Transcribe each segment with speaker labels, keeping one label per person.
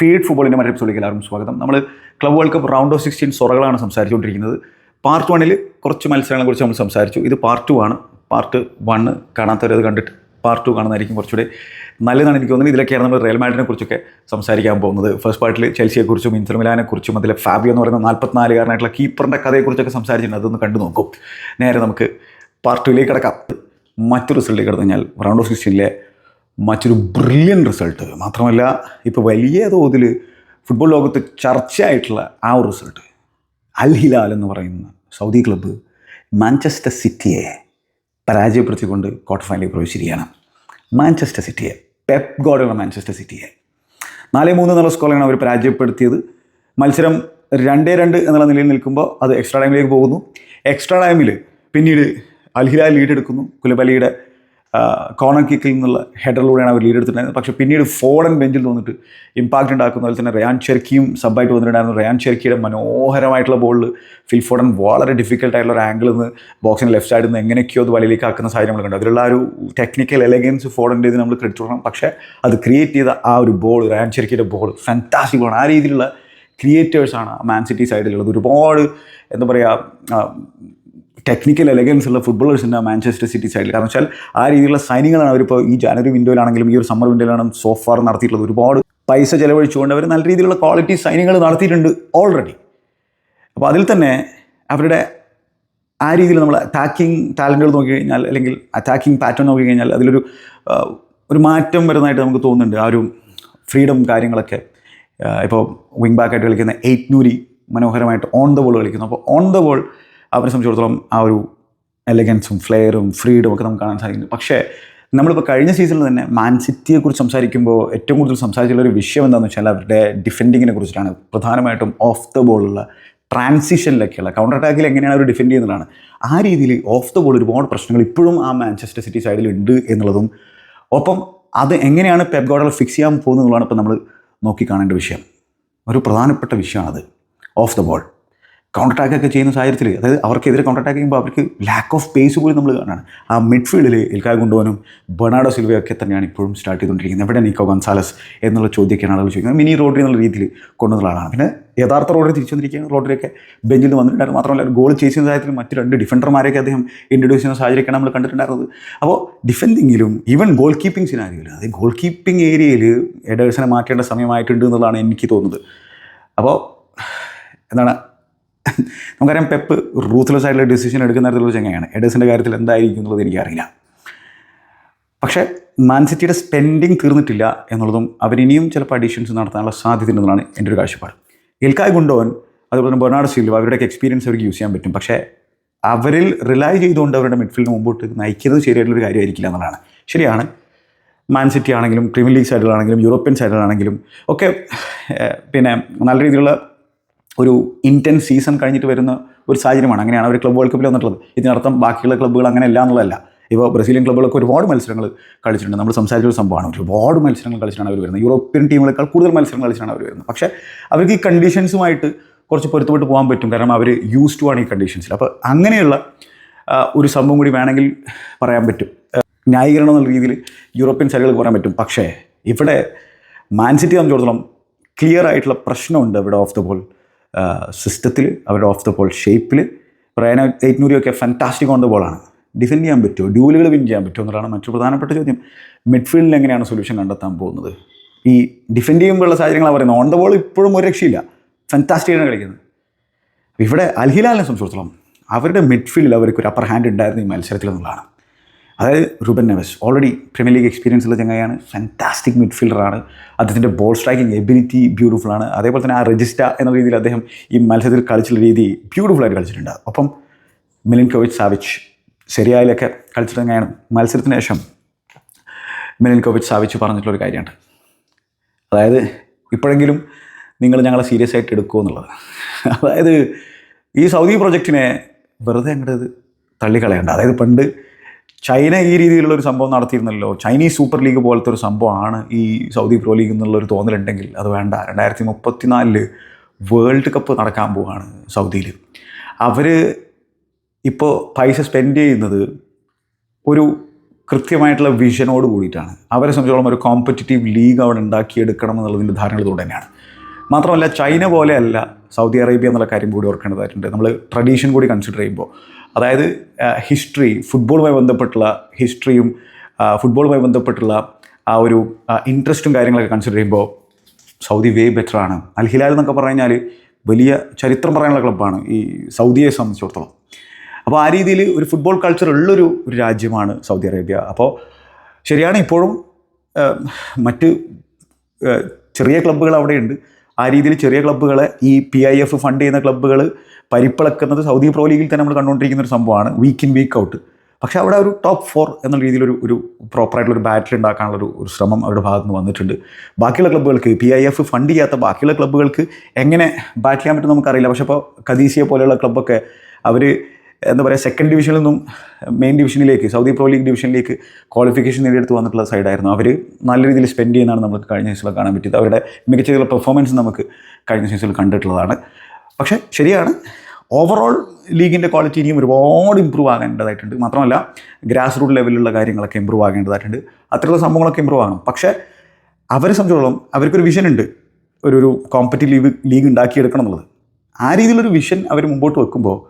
Speaker 1: Feed ഫുട്ബോളിന്റെ മറ്റൊരു എപ്പിസോഡിലേക്ക് എല്ലാവരും സ്വാഗതം. നമ്മൾ club world cup round of sixteen സൊറകളാണ് സംസാരിച്ചുകൊണ്ടിരിക്കുന്നത്. പാർട്ട് വണ്ണിൽ കുറച്ച് മത്സരങ്ങളെ കുറിച്ച് നമ്മൾ സംസാരിച്ചു. ഇത് പാർട്ട് ടു ആണ്. പാർട്ട് വണ്ണ് കാണാത്തവരത് കണ്ടിട്ട് പാർട്ട് ടു കാണുന്നതായിരിക്കും കുറച്ചുകൂടെ നല്ലതാണ് എനിക്ക് തോന്നുന്നത്. ഇതിലൊക്കെയാണ് നമ്മൾ റയൽ മാഡിനെ കുറിച്ചൊക്കെ സംസാരിക്കാൻ പോകുന്നത്. ഫസ്റ്റ് പാർട്ടിൽ ചെൽസിയെക്കുറിച്ചും ഇൻസർ മിലാനെക്കുറിച്ചും അതിലെ ഫാബിയോ എന്ന് പറയുന്ന നാൽപ്പത്തിനാലുകാരനായിട്ടുള്ള കീപ്പറിന്റെ കഥയെക്കുറിച്ചൊക്കെ സംസാരിച്ചിട്ടുണ്ട്. അതൊന്ന് കണ്ടു നോക്കും. നേരെ നമുക്ക് പാർട്ട് ടുവിലേക്ക് കിടക്കാം. മറ്റൊരു റിസൾട്ടിലേക്ക് കിടന്നു കഴിഞ്ഞാൽ റൗണ്ട് ഓഫ് സിക്സ്റ്റീനിലെ മറ്റൊരു ബ്രില്യൻ റിസൾട്ട് മാത്രമല്ല ഇപ്പോൾ വലിയ തോതിൽ ഫുട്ബോൾ ലോകത്ത് ചർച്ചയായിട്ടുള്ള ആ ഒരു റിസൾട്ട് അൽ ഹിലാൽ എന്ന് പറയുന്ന സൗദി ക്ലബ്ബ് മാഞ്ചസ്റ്റർ സിറ്റിയെ പരാജയപ്പെടുത്തിക്കൊണ്ട് ക്വാർട്ടർ ഫൈനലിൽ പ്രവേശിച്ചിരിക്കുകയാണ് മാഞ്ചസ്റ്റർ സിറ്റിയെ പെപ് ഗോഡുള്ള മാഞ്ചസ്റ്റർ സിറ്റിയെ. നാല് മൂന്ന് എന്നുള്ള സ്കോറിലാണ് അവർ പരാജയപ്പെടുത്തിയത്. മത്സരം രണ്ടേ രണ്ട് എന്നുള്ള നിലയിൽ നിൽക്കുമ്പോൾ അത് എക്സ്ട്രാ ടൈമിലേക്ക് പോകുന്നു. എക്സ്ട്രാ ടൈമിൽ പിന്നീട് അൽഹിലാൽ ലീഡ് എടുക്കുന്നു. കുലബലിയുടെ കോർണർ കിക്കിൽ നിന്നുള്ള ഹെഡറിലൂടെയാണ് അവർ ലീഡ് എടുത്തിട്ടുണ്ടായിരുന്നത്. പക്ഷേ പിന്നീട് ഫോഡൻ ബെഞ്ചിൽ തോന്നിട്ട് ഇമ്പാക്റ്റ് ഉണ്ടാക്കുന്ന പോലെ തന്നെ റയാൻ ചെർക്കിയും സബായിട്ട് വന്നിട്ടുണ്ടായിരുന്നു. റയാൻ ചെർക്കിയുടെ മനോഹരമായിട്ടുള്ള ബോളിൽ ഫിൽ ഫോഡൻ വളരെ ഡിഫിക്കൽട്ടായിട്ടുള്ള ഒരു ആംഗിളിൽ നിന്ന് ബോക്സിന്റെ ലെഫ്റ്റ് സൈഡിൽ നിന്ന് എങ്ങനെയൊക്കെയോ അത് വലയിലേക്ക് ആക്കുന്ന സാഹചര്യം നമ്മൾ കണ്ടു അതിലുള്ള ഒരു ടെക്നിക്കൽ എലഗൻസ് ഫോഡന്റെ ഇത് നമ്മൾ ക്രെഡിറ്റ് കൊടുക്കണം. പക്ഷേ അത് ക്രിയേറ്റ് ചെയ്ത ആ ഒരു ബോൾ റയാൻ ചെർക്കിയുടെ ബോൾ ഫാന്റാസ്റ്റിക് ബോൾ ആ രീതിയിലുള്ള ക്രിയേറ്റേഴ്സാണ് മാൻ സിറ്റി സൈഡിലുള്ളത് ഒരുപാട് എന്താ പറയുക ടെക്നിക്കൽ എലഗൻസ് ഉള്ള ഫുട്ബോളേഴ്സിന്റെ മാഞ്ചസ്റ്റർ സിറ്റി സൈഡിൽ കാരണം വെച്ചാൽ ആ രീതിയിലുള്ള സൈനികളാണ് അവരിപ്പോൾ ഈ ജനുവരി വിൻഡോയിലാണെങ്കിലും ഈ ഒരു സമ്മർ വിൻഡോയിലാണ് സോഫാർ നടത്തിയിട്ടുള്ളത്. ഒരുപാട് പൈസ ചിലവഴിച്ചുകൊണ്ട് അവർ നല്ല രീതിയിലുള്ള ക്വാളിറ്റി സൈനികൾ നടത്തിയിട്ടുണ്ട് ഓൾറെഡി അപ്പോൾ അതിൽ തന്നെ അവരുടെ ആ രീതിയിൽ നമ്മൾ അറ്റാക്കിംഗ് ടാലന്റുകൾ നോക്കിക്കഴിഞ്ഞാൽ അല്ലെങ്കിൽ അറ്റാക്കിംഗ് പാറ്റേൺ നോക്കിക്കഴിഞ്ഞാൽ അതിലൊരു ഒരു മാറ്റം വരുന്നതായിട്ട് നമുക്ക് തോന്നുന്നുണ്ട്. ആ ഒരു ഫ്രീഡം കാര്യങ്ങളൊക്കെ ഇപ്പോൾ വിങ് ബാക്കായിട്ട് കളിക്കുന്ന എയ്റ്റ് നൂരി മനോഹരമായിട്ട് ഓൺ ദ ബോൾ കളിക്കുന്നു. അപ്പോൾ ഓൺ ദ ബോൾ അവരെ സംബന്ധിച്ചിടത്തോളം ആ ഒരു എലഗൻസും ഫ്ലെയറും ഫ്രീഡും ഒക്കെ നമുക്ക് കാണാൻ സാധിക്കുന്നു. പക്ഷേ നമ്മളിപ്പോൾ കഴിഞ്ഞ സീസണിൽ തന്നെ മാൻ സിറ്റിയെക്കുറിച്ച് സംസാരിക്കുമ്പോൾ ഏറ്റവും കൂടുതൽ സംസാരിച്ചുള്ള ഒരു വിഷയം എന്താണെന്ന് വെച്ചാൽ അവരുടെ ഡിഫെൻഡിങ്ങിനെ കുറിച്ചിട്ടാണ്. പ്രധാനമായിട്ടും ഓഫ് ദ ബോളുള്ള ട്രാൻസിഷനിലൊക്കെയുള്ള കൗണ്ടർ അറ്റാക്കിൽ എങ്ങനെയാണ് അവർ ഡിഫെൻഡ് ചെയ്യുന്നതാണ്. ആ രീതിയിൽ ഓഫ് ദ ബോൾ ഒരുപാട് പ്രശ്നങ്ങൾ ഇപ്പോഴും ആ മാഞ്ചസ്റ്റർ സിറ്റി സൈഡിൽ ഉണ്ട് എന്നുള്ളതും ഒപ്പം അത് എങ്ങനെയാണ് പെപ് ഗോഡൽ ഫിക്സ് ചെയ്യാൻ പോകുന്നതെന്നുള്ളതാണ് ഇപ്പോൾ നമ്മൾ നോക്കി കാണേണ്ട വിഷയം. ഒരു പ്രധാനപ്പെട്ട വിഷയമാണത്. Off the ball counter attack ഒക്കെ ചെയ്യുന്ന സാഹചര്യത്തിൽ അതായത് അവർക്കെതിരെ കൗണ്ടർ അറ്റാക്ക് ചെയ്യുമ്പോൾ അവർക്ക് ലാക്ക് ഓഫ് പേസ് പോലും നമ്മൾ കാണാണ്. ആ മിഡ്ഫീൽഡിൽ ഇൽക്കായ കൊണ്ടുപോകാനും ബെർണാഡോ സിൽവയൊക്കെ തന്നെയാണ് ഇപ്പോഴും സ്റ്റാർട്ട് ചെയ്തുകൊണ്ടിരിക്കുന്നത്. എവിടെ നിക്കോ ഗൺസാലസ് എന്നുള്ള ചോദ്യമൊക്കെയാണ് ആളുകൾ ചോദിക്കുന്നത്. മിനി റോഡറി എന്നുള്ള രീതിയിൽ കൊണ്ടുവന്ന ആളാണ്. പിന്നെ യഥാർത്ഥ റോഡറി തിരിച്ചു വന്നിരിക്കുകയാണ് റോഡറിയൊക്കെ ബെഞ്ചിൽ നിന്ന് വന്നിട്ടുണ്ടായിരുന്നു. മാത്രമല്ല ഗോൾ ചെയ്യുന്ന സാഹചര്യത്തിൽ മറ്റു രണ്ട് ഡിഫൻഡർമാരെയൊക്കെ അദ്ദേഹം ഇൻട്രൊഡ്യൂസ് ചെയ്യുന്ന സാഹചര്യമൊക്കെ നമ്മൾ കണ്ടിട്ടുണ്ടായിരുന്നത്. അപ്പോൾ ഡിഫെൻഡിങ്ങിലും ഈവൻ ഗോൾ കീപ്പിംഗ് സിനാരിയിലും അതായത് ഗോൾ കീപ്പിംഗ് ഏരിയയിൽ എഡേഴ്സിനെ മാറ്റേണ്ട സമയമായിട്ടുണ്ട് എന്നുള്ളതാണ് എനിക്ക് തോന്നുന്നത്. അപ്പോൾ എന്താണ് നമുക്കറിയാം പെപ്പ് റൂത്ത്ലെസ് ആയിട്ടുള്ള ഡിസിഷൻ എടുക്കുന്ന തരത്തിലുള്ള ചങ്ങയാണ് എഡേഴ്സിന്റെ കാര്യത്തിൽ എന്തായിരിക്കും എന്നുള്ളത് എനിക്കറിയില്ല. പക്ഷേ മാൻസിറ്റിയുടെ സ്പെൻഡിങ് തീർന്നിട്ടില്ല എന്നുള്ളതും അവരിനിയും ചിലപ്പോൾ അഡീഷൻസ് നടത്താനുള്ള സാധ്യത ഉണ്ടെന്നാണ് എന്റെ ഒരു കാഴ്ചപ്പാട്. എൽക്കായ് ഗുണ്ടോൻ അതുപോലെ തന്നെ ബെർണാഡ് സിൽവ അവരുടെയൊക്കെ എക്സ്പീരിയൻസ് അവർക്ക് യൂസ് ചെയ്യാൻ പറ്റും. പക്ഷേ അവരിൽ റിലൈ ചെയ്തുകൊണ്ട് അവരുടെ മിഡ്ഫീൽഡ് മുമ്പോട്ട് നയിക്കുന്നത് ശരിയായിട്ടുള്ളൊരു കാര്യമായിരിക്കില്ല എന്നുള്ളതാണ്. ശരിയാണ് മാൻസിറ്റി ആണെങ്കിലും പ്രീമിയർ ലീഗ് സൈഡിലാണെങ്കിലും യൂറോപ്യൻ സൈഡിലാണെങ്കിലും ഒക്കെ പിന്നെ നല്ല രീതിയിലുള്ള ഒരു ഇന്റൻസ് സീസൺ കഴിഞ്ഞിട്ട് വരുന്ന ഒരു സാഹചര്യമാണ്. അങ്ങനെയാണ് അവർ ക്ലബ് വേൾഡ് കപ്പിൽ വന്നിട്ടുള്ളത്. ഇതിനർത്ഥം ബാക്കിയുള്ള ക്ലബ്ബുകൾ അങ്ങനെ അല്ല എന്നുള്ളതല്ല. ഇപ്പോൾ ബ്രസീലിയൻ ക്ലബ്ബുകളൊക്കെ ഒരുപാട് മത്സരങ്ങൾ കളിച്ചിട്ടുണ്ട്. നമ്മൾ സംസാരിച്ച ഒരു സംഭവമാണ്. ഒരുപാട് മത്സരങ്ങൾ കളിച്ചിട്ടാണ് അവർ വരുന്നത്. യൂറോപ്യൻ ടീമുകളേക്കാൾ കൂടുതൽ മത്സരങ്ങൾ കളിച്ചിട്ടാണ് അവർ വരുന്നത്. പക്ഷേ അവർക്ക് ഈ കണ്ടീഷൻസുമായിട്ട് കുറച്ച് പൊരുത്തപ്പെട്ട് പോകാൻ പറ്റും. കാരണം അവർ യൂസ് ടു ആണ് ഈ കണ്ടീഷൻസിൽ അപ്പോൾ അങ്ങനെയുള്ള ഒരു സംഭവം കൂടി വേണമെങ്കിൽ പറയാൻ പറ്റും. ന്യായീകരണം എന്നുള്ള രീതിയിൽ യൂറോപ്യൻ സൈഡുകൾക്ക് പറയാൻ പറ്റും. പക്ഷേ ഇവിടെ മാൻസിറ്റി സംബന്ധിച്ചിടത്തോളം ക്ലിയർ ആയിട്ടുള്ള പ്രശ്നമുണ്ട് ഇവിടെ ഓഫ് ദ ബോൾ സിസ്റ്റത്തിൽ അവരുടെ ഓഫ് ദ ബോൾ ഷേപ്പിൽ റയന എയ്റ്റ്നൂരിയൊക്കെ ഫാന്റാസ്റ്റിക് ഓൺ ദ ബോളാണ് ഡിഫെൻഡ് ചെയ്യാൻ പറ്റുമോ? ഡ്യൂലുകൾ വിൻ ചെയ്യാൻ പറ്റുമോ എന്നുള്ളതാണ് മറ്റൊരു പ്രധാനപ്പെട്ട ചോദ്യം. മിഡ്ഫീൽഡിൽ എങ്ങനെയാണ് സൊല്യൂഷൻ കണ്ടെത്താൻ പോകുന്നത്? ഈ ഡിഫെൻഡ് ചെയ്യുമ്പോഴുള്ള സാഹചര്യങ്ങളാണ് പറയുന്നത് ഓൺ ദ ബോൾ ഇപ്പോഴും ഒരു രക്ഷയില്ല. ഫാന്റാസ്റ്റിക്കാണ് കളിക്കുന്നത്. ഇവിടെ അൽഹിലാലിനെ സംബന്ധിച്ചിടത്തോളം അവരുടെ മിഡ്ഫീൽഡിൽ അവർക്ക് ഒരു അപ്പർ ഹാൻഡ് ഉണ്ടായിരുന്നു ഈ മത്സരത്തിൽ എന്നുള്ളതാണ്. അതായത് Ruben Neves already premier league experience ഉള്ള ചങ്ങായാണ് ഫാന്റാസ്റ്റിക് മിഡ്ഫീൽഡറാണ് അദ്ദേഹത്തിന്റെ ബോൾ സ്ട്രൈക്കിംഗ് എബിലിറ്റി ബ്യൂട്ടിഫുൾ ആണ്. അതേപോലെ തന്നെ ആ രജിസ്റ്റ എന്ന രീതിയിൽ അദ്ദേഹം ഈ മത്സരത്തിൽ കളിച്ചുള്ള രീതി ബ്യൂട്ടിഫുൾ ആയിട്ട് കളിച്ചിട്ടുണ്ട്. അപ്പം മിലിൻ കോവിച്ച് സാവിച്ച് ശരിയായാലൊക്കെ കളിച്ചിട്ട് തന്നെയാണ് മത്സരത്തിന് ശേഷം മിലിൻ കോവിച്ച് സാവിച്ച് പറഞ്ഞിട്ടുള്ളൊരു കാര്യമാണ് അതായത് ഇപ്പോഴെങ്കിലും നിങ്ങൾ ഞങ്ങളെ സീരിയസ് ആയിട്ട് എടുക്കുമോ എന്നുള്ളത്. അതായത് ഈ സൗദി പ്രൊജക്റ്റിനെ വെറുതെ അങ്ങോട്ട് തള്ളിക്കളയണ്ട. അതായത് പണ്ട് ചൈന ഈ രീതിയിലുള്ള ഒരു സംഭവം നടത്തിയിരുന്നല്ലോ. ചൈനീസ് സൂപ്പർ ലീഗ് പോലത്തെ ഒരു സംഭവമാണ് ഈ സൗദി പ്രോ ലീഗ് എന്നുള്ളൊരു തോന്നലുണ്ടെങ്കിൽ അത് വേണ്ട. രണ്ടായിരത്തി മുപ്പത്തിനാലിൽ വേൾഡ് കപ്പ് നടക്കാൻ പോവുകയാണ് സൗദിയിൽ അവർ ഇപ്പോൾ പൈസ സ്പെൻഡ് ചെയ്യുന്നത് ഒരു കൃത്യമായിട്ടുള്ള വിഷനോട് കൂടിയിട്ടാണ്. അവരെ സംബന്ധിച്ചോളം ഒരു കോമ്പറ്റിറ്റീവ് ലീഗ് അവിടെ ഉണ്ടാക്കിയെടുക്കണം എന്നുള്ളതിന്റെ ധാരണകളോട് തന്നെയാണ്. മാത്രമല്ല ചൈന പോലെയല്ല സൗദി അറേബ്യ എന്നുള്ള കാര്യം കൂടി ഓർക്കേണ്ടതായിട്ടുണ്ട്. നമ്മൾ ട്രഡീഷൻ കൂടി കൺസിഡർ ചെയ്യുമ്പോൾ അതായത് ഹിസ്റ്ററി ഫുട്ബോളുമായി ബന്ധപ്പെട്ടുള്ള ഹിസ്റ്ററിയും ഫുട്ബോളുമായി ബന്ധപ്പെട്ടുള്ള ആ ഒരു ഇൻട്രസ്റ്റും കാര്യങ്ങളൊക്കെ കൺസിഡർ ചെയ്യുമ്പോൾ സൗദി വേ ബെറ്റർ ആണ്. അൽ ഹിലാൽ എന്നൊക്കെ പറഞ്ഞു കഴിഞ്ഞാൽ വലിയ ചരിത്രം പറയാനുള്ള ക്ലബ്ബാണ് ഈ സൗദിയെ സംബന്ധിച്ചിടത്തോളം. അപ്പോൾ ആ രീതിയിൽ ഒരു ഫുട്ബോൾ കൾച്ചർ ഉള്ളൊരു ഒരു രാജ്യമാണ് സൗദി അറേബ്യ. അപ്പോൾ ശരിയാണ് ഇപ്പോഴും മറ്റ് ചെറിയ ക്ലബ്ബുകൾ അവിടെയുണ്ട്. ആ രീതിയിൽ ചെറിയ ക്ലബ്ബുകളെ ഈ പി ഐ എഫ് ഫണ്ട് ചെയ്യുന്ന ക്ലബ്ബുകൾ പരിപ്പിളക്കുന്നത് സൗദി പ്രോ ലീഗിൽ തന്നെ നമ്മൾ കണ്ടുകൊണ്ടിരിക്കുന്ന ഒരു സംഭവമാണ്. വീക്ക് ഇൻ വീക്ക് ഔട്ട് പക്ഷേ അവിടെ ഒരു ടോപ്പ് ഫോർ എന്ന രീതിയിലൊരു ഒരു പ്രോപ്പറായിട്ടുള്ള ഒരു ബാറ്റിൽ ഉണ്ടാക്കാനുള്ള ഒരു ഒരു ശ്രമം അവരുടെ ഭാഗത്ത് നിന്ന് വന്നിട്ടുണ്ട്. ബാക്കിയുള്ള ക്ലബ്ബുകൾക്ക് പി ഐ എഫ് ഫണ്ട് ചെയ്യാത്ത ബാക്കിയുള്ള ക്ലബ്ബുകൾക്ക് എങ്ങനെ ബാറ്റ് ചെയ്യാൻ പറ്റും നമുക്കറിയില്ല. പക്ഷേ ഇപ്പോൾ കദീസിയെ പോലെയുള്ള ക്ലബ്ബൊക്കെ അവർ എന്താ പറയുക സെക്കൻഡ് ഡിവിഷനിൽ നിന്നും മെയിൻ ഡിവിഷനിലേക്ക് സൗദി പ്രോ ലീഗ് ഡിവിഷനിലേക്ക് ക്വാളിഫിക്കേഷൻ നേടിയെടുത്ത് വന്നിട്ടുള്ള സൈഡായിരുന്നു അവർ നല്ല രീതിയിൽ സ്പെൻഡ് ചെയ്യുന്നതാണ് നമുക്ക് കഴിഞ്ഞ സീസണിൽ കാണാൻ പറ്റിയത്. അവരുടെ മികച്ച രീതിയിലുള്ള പെർഫോമൻസ് നമുക്ക് കഴിഞ്ഞ സീസണിൽ കണ്ടിട്ടുള്ളതാണ്. പക്ഷേ ശരിയാണ് ഓവറോൾ ലീഗിന്റെ ക്വാളിറ്റി ഇനിയും ഒരുപാട് ഇമ്പ്രൂവ് ആകേണ്ടതായിട്ടുണ്ട്. മാത്രമല്ല ഗ്രാസ് റൂട്ട് ലെവലിലുള്ള കാര്യങ്ങളൊക്കെ ഇമ്പ്രൂവ് ആകേണ്ടതായിട്ടുണ്ട്. അത്തരത്തിലുള്ള സംഭവങ്ങളൊക്കെ ഇമ്പ്രൂവ് ആകണം. പക്ഷേ അവരെ സംബന്ധിച്ചോളം അവർക്കൊരു വിഷൻ ഉണ്ട്. ഒരു ഒരു കോമ്പറ്റീവ് ലീഗ് ഉണ്ടാക്കിയെടുക്കണം എന്നുള്ളത്. ആ രീതിയിലൊരു വിഷൻ അവർ മുമ്പോട്ട് വെക്കുമ്പോൾ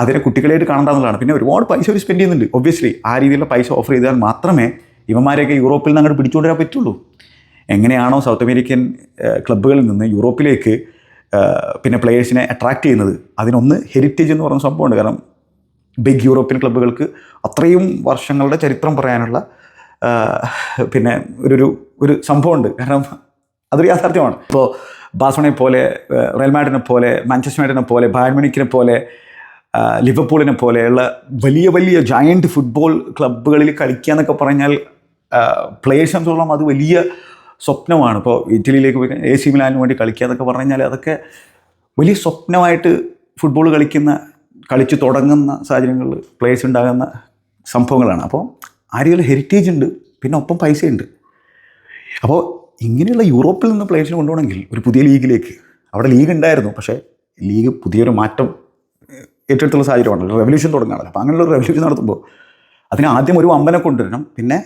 Speaker 1: അതിനെ കുട്ടികളായിട്ട് കാണേണ്ടതെന്നുള്ളതാണ് പിന്നെ ഒരുപാട് പൈസ അവർ സ്പെൻഡ് ചെയ്യുന്നുണ്ട്. ഒബ്വിയസ്ലി ആ രീതിയിലുള്ള പൈസ ഓഫർ ചെയ്താൽ മാത്രമേ ഇവന്മാരെയൊക്കെ യൂറോപ്പിൽ നിന്ന് അങ്ങോട്ട് പിടിച്ചുകൊണ്ടുവരാൻ പറ്റുള്ളൂ. എങ്ങനെയാണോ സൗത്ത് അമേരിക്കൻ ക്ലബ്ബുകളിൽ നിന്ന് യൂറോപ്പിലേക്ക് പിന്നെ പ്ലെയേഴ്സിനെ അട്രാക്ട് ചെയ്യുന്നത്. അതിനൊന്ന് ഹെറിറ്റേജ് എന്ന് പറയുന്ന സംഭവമുണ്ട്. കാരണം ബിഗ് യൂറോപ്യൻ ക്ലബ്ബുകൾക്ക് അത്രയും വർഷങ്ങളുടെ ചരിത്രം പറയാനുള്ള പിന്നെ ഒരു ഒരു സംഭവമുണ്ട്. കാരണം അതൊരു യാഥാർത്ഥ്യമാണ്. ഇപ്പോൾ ബാസോണയെ പോലെ റയൽ പോലെ മാഞ്ചസ്റ്റർ മാഡിനെ പോലെ ബാഡ്മിനിക്കിനെ പോലെ ലിവർപൂളിനെ പോലെയുള്ള വലിയ വലിയ ജയന്റ് ഫുട്ബോൾ ക്ലബ്ബുകളിൽ കളിക്കുക എന്നൊക്കെ പറഞ്ഞാൽ പ്ലേയേഴ്സ് അത് വലിയ സ്വപ്നമാണ്. ഇപ്പോൾ ഇറ്റലിയിലേക്ക് പോയി എ സി മിലാനിന് വേണ്ടി കളിക്കുക എന്നൊക്കെ പറഞ്ഞു കഴിഞ്ഞാൽ അതൊക്കെ വലിയ സ്വപ്നമായിട്ട് ഫുട്ബോൾ കളിക്കുന്ന കളിച്ച് തുടങ്ങുന്ന സാഹചര്യങ്ങളിൽ പ്ലേയേഴ്സ് ഉണ്ടാകുന്ന സംഭവങ്ങളാണ്. അപ്പോൾ ആരെങ്കിലും ഹെറിറ്റേജ് ഉണ്ട് പിന്നെ ഒപ്പം പൈസയുണ്ട്. അപ്പോൾ ഇങ്ങനെയുള്ള യൂറോപ്പിൽ നിന്ന് പ്ലേയേഴ്സിനെ കൊണ്ടുപോകണമെങ്കിൽ ഒരു പുതിയ ലീഗിലേക്ക് അവിടെ ലീഗ് ഉണ്ടായിരുന്നു പക്ഷേ ലീഗ് പുതിയൊരു മാറ്റം ഏറ്റെടുത്തുള്ള സാഹചര്യമാണ് റെവല്യൂഷൻ തുടങ്ങുകയാണല്ലോ. അപ്പോൾ അങ്ങനെയുള്ള റെവല്യൂഷൻ നടത്തുമ്പോൾ അതിന് ആദ്യം ഒരു വമ്പനെ കൊണ്ടുവരണം. പിന്നെ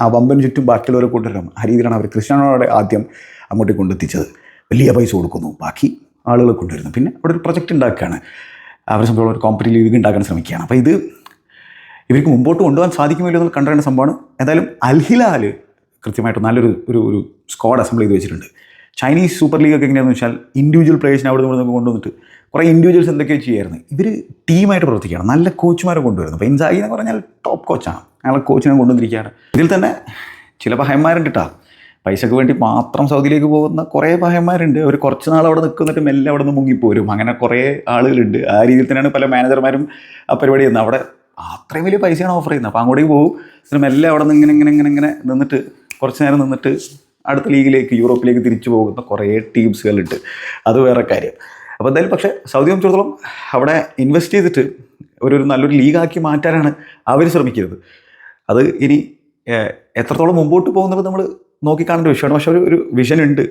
Speaker 1: ആ വമ്പന് ചുറ്റും ബാക്കിയുള്ളവരെ കൊണ്ടുവരണം. ആ രീതിയിലാണ് അവർ ക്രിസ്ത്യാനോടെ ആദ്യം അങ്ങോട്ട് കൊണ്ടെത്തിച്ചത്. വലിയ പൈസ കൊടുക്കുന്നു. ബാക്കി ആളുകളെ കൊണ്ടുവരുന്നു. പിന്നെ അവിടെ ഒരു പ്രൊജക്റ്റ് ഉണ്ടാക്കുകയാണ്. അവരെ സംബന്ധിച്ചുള്ള ഒരു കോമ്പറ്റീവ് ലീഗ് ഉണ്ടാക്കാൻ ശ്രമിക്കുകയാണ്. അപ്പോൾ ഇത് ഇവർക്ക് മുമ്പോട്ട് കൊണ്ടുപോകാൻ സാധിക്കുമല്ലോ എന്ന് കണ്ടറിയേണ്ട സംഭവമാണ്. ഏതായാലും അൽഹിലാൽ കൃത്യമായിട്ട് നല്ലൊരു ഒരു ഒരു സ്ക്വാഡ് അസംബിൾ ചെയ്ത് വെച്ചിട്ടുണ്ട്. ചൈനീസ് സൂപ്പർ ലീഗൊക്കെ എങ്ങനെയാണെന്ന് വെച്ചാൽ ഇൻഡിവിജ്വൽ പ്ലേയേഴ്സിനെ അവിടെ നിന്ന് കൊണ്ടുവന്നിട്ട് കുറേ ഇൻഡിവിജ്വൽസ് എന്തൊക്കെയോ ചെയ്യായിരുന്നു ഇവർ ടീമായിട്ട് പ്രവർത്തിക്കുകയാണ്. നല്ല കോച്ചുമാരെ കൊണ്ടുവരുന്നു. അപ്പോൾ ഇൻസായി എന്ന് പറഞ്ഞാൽ ടോപ്പ് കോച്ചാണ് അയാളെ കോച്ചിനെ കൊണ്ടുവന്നിരിക്കുകയാണ്. ഇതിൽ തന്നെ ചില പഹയന്മാരുണ്ട് കേട്ടോ പൈസക്ക് വേണ്ടി മാത്രം സൗദിയിലേക്ക് പോകുന്ന കുറേ പഹയന്മാരുണ്ട് അവർ കുറച്ച് നാൾ അവിടെ നിൽക്കുന്നിട്ട് മെല്ലെ അവിടെ നിന്ന് മുങ്ങിപ്പോരും. അങ്ങനെ കുറേ ആളുകളുണ്ട്. ആ രീതിയിൽ തന്നെയാണ് പല മാനേജർമാരും ആ പരിപാടി ചെയ്യുന്നത്. അവിടെ അത്രയും വലിയ പൈസയാണ് ഓഫർ ചെയ്യുന്നത്. അപ്പോൾ അങ്ങോട്ടേക്ക് പോകും. എന്നിട്ട് മെല്ലെ അവിടെ നിന്ന് ഇങ്ങനെ ഇങ്ങനെ ഇങ്ങനെ ഇങ്ങനെ നിന്നിട്ട് കുറച്ച് നേരം നിന്നിട്ട് അടുത്ത ലീഗിലേക്ക് യൂറോപ്പിലേക്ക് തിരിച്ചു പോകുന്ന കുറേ ടീംസുകളുണ്ട് അത് വേറെ കാര്യം. അപ്പോൾ എന്തായാലും പക്ഷേ സൗദി സംബന്ധിച്ചിടത്തോളം അവിടെ ഇൻവെസ്റ്റ് ചെയ്തിട്ട് ഒരു ഒരു നല്ലൊരു ലീഗാക്കി മാറ്റാനാണ് അവർ ശ്രമിക്കുന്നത്. അത് ഇനി എത്രത്തോളം മുമ്പോട്ട് പോകുന്നത് നമ്മൾ നോക്കിക്കാണേണ്ട വിഷയമാണ്. പക്ഷേ ഒരു ഒരു വിഷൻ ഉണ്ട്.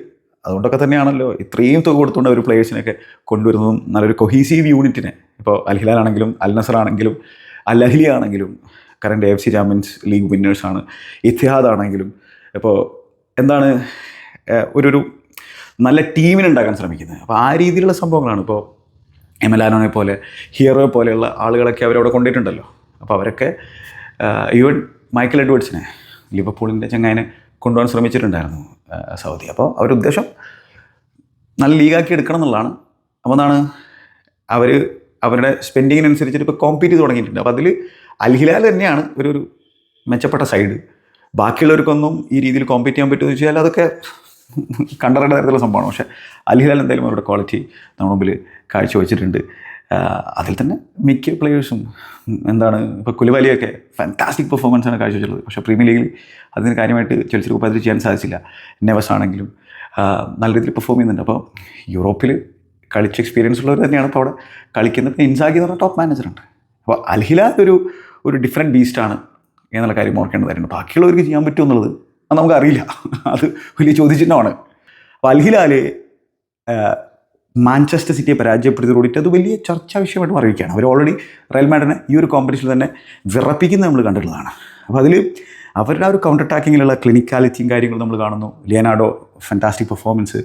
Speaker 1: അതുകൊണ്ടൊക്കെ തന്നെയാണല്ലോ ഇത്രയും തുക കൊടുത്തുകൊണ്ട് അവർ പ്ലേയേഴ്സിനൊക്കെ കൊണ്ടുവരുന്നതും നല്ലൊരു കൊഹീസീവ് യൂണിറ്റിനെ ഇപ്പോൾ അൽ ഹിലാൽ ആണെങ്കിലും അൽ നസർ ആണെങ്കിലും അൽ അഹ്ലി ആണെങ്കിലും current F C champions league വിന്നേഴ്സാണ് Ittihad ആണെങ്കിലും. ഇപ്പോൾ എന്താണ് ഒരു ഒരു നല്ല ടീമിനെ ഉണ്ടാക്കാൻ ശ്രമിക്കുന്നത്. അപ്പോൾ ആ രീതിയിലുള്ള സംഭവങ്ങളാണ്. ഇപ്പോൾ എം എൽ ആനോനെ പോലെ ഹീറോയെ പോലെയുള്ള ആളുകളൊക്കെ അവരവിടെ കൊണ്ടിട്ടുണ്ടല്ലോ അപ്പോൾ അവരൊക്കെ ഈവൻ മൈക്കൽ എഡ്വേർഡ്സിനെ ലിവർപൂളിന്റെ ചങ്ങായനെ കൊണ്ടുപോകാൻ ശ്രമിച്ചിട്ടുണ്ടായിരുന്നു സൗദി. അപ്പോൾ അവരുടെ ഉദ്ദേശം നല്ല ലീഗാക്കി എടുക്കണം എന്നുള്ളതാണ്. അപ്പോൾ എന്താണ് അവർ അവരുടെ സ്പെൻഡിങ്ങിനനുസരിച്ചിട്ട് ഇപ്പോൾ കോമ്പീറ്റ് ചെയ്ത് തുടങ്ങിയിട്ടുണ്ട്. അപ്പോൾ അതിൽ അൽഹിലാൽ തന്നെയാണ് ഒരു ഒരു മെച്ചപ്പെട്ട സൈഡ് ബാക്കിയുള്ളവർക്കൊന്നും ഈ രീതിയിൽ കോമ്പീറ്റ് ചെയ്യാൻ പറ്റുമെന്ന് വെച്ചാൽ അതൊക്കെ കണ്ടറിയേണ്ട തരത്തിലുള്ള സംഭവമാണ്. പക്ഷേ അലിഹിലാൽ എന്തായാലും അവരുടെ ക്വാളിറ്റി നമ്മുടെ മുമ്പിൽ കാഴ്ചവെച്ചിട്ടുണ്ട്. അതിൽ തന്നെ മിക്ക പ്ലെയേഴ്സും എന്താണ് ഇപ്പോൾ കുലുവാലിയൊക്കെ ഫാന്റാസ്റ്റിക് പെർഫോമൻസ് ആണ് കാഴ്ചവെച്ചുള്ളത് പക്ഷേ പ്രീമിയർ ലീഗിൽ അതിന് കാര്യമായിട്ട് ചെൽസി രൂപത്തിൽ ചെയ്യാൻ സാധിച്ചില്ല. നെവസ് ആണെങ്കിലും നല്ല രീതിയിൽ പെർഫോം ചെയ്യുന്നുണ്ട്. അപ്പോൾ യൂറോപ്പിൽ കളിച്ച എക്സ്പീരിയൻസ് ഉള്ളവർ തന്നെയാണ് ഇപ്പോൾ അവിടെ കളിക്കുന്നത്. ഇൻസാഗി എന്ന് പറഞ്ഞ ടോപ്പ് മാനേജറുണ്ട് അപ്പോൾ അൽഹിലാത്തൊരു ഒരു ഒരു ഡിഫറെന്റ് ബീസ്റ്റാണ് എന്നുള്ള കാര്യം ഓർക്കേണ്ടതായിരുന്നു ബാക്കിയുള്ളവർക്ക് ചെയ്യാൻ പറ്റുമോ എന്നുള്ളത് അത് നമുക്കറിയില്ല. അത് വലിയ ചോദ്യചിഹ്നമാണ്. അപ്പോൾ അൽഹിലാൽ മാഞ്ചസ്റ്റർ സിറ്റിയെ പരാജയപ്പെടുത്തി കൂടിയിട്ട് അത് വലിയ ചർച്ചാ വിഷയമായിട്ട് മാറിയിരിക്കുകയാണ്. അവർ ഓൾറെഡി റയൽ മാഡിനെ ഈ ഒരു കോമ്പറ്റീഷനിൽ തന്നെ വിറപ്പിക്കുന്നത് നമ്മൾ കണ്ടിട്ടുള്ളതാണ്. അപ്പോൾ അതിൽ അവരുടെ ആ ഒരു കൗണ്ടർ അറ്റാക്കിങ്ങിലുള്ള ക്ലിനിക്കാലിറ്റിയും കാര്യങ്ങളും നമ്മൾ കാണുന്നു. ലിയനാഡോ ഫാന്റാസ്റ്റിക് പെർഫോമൻസ്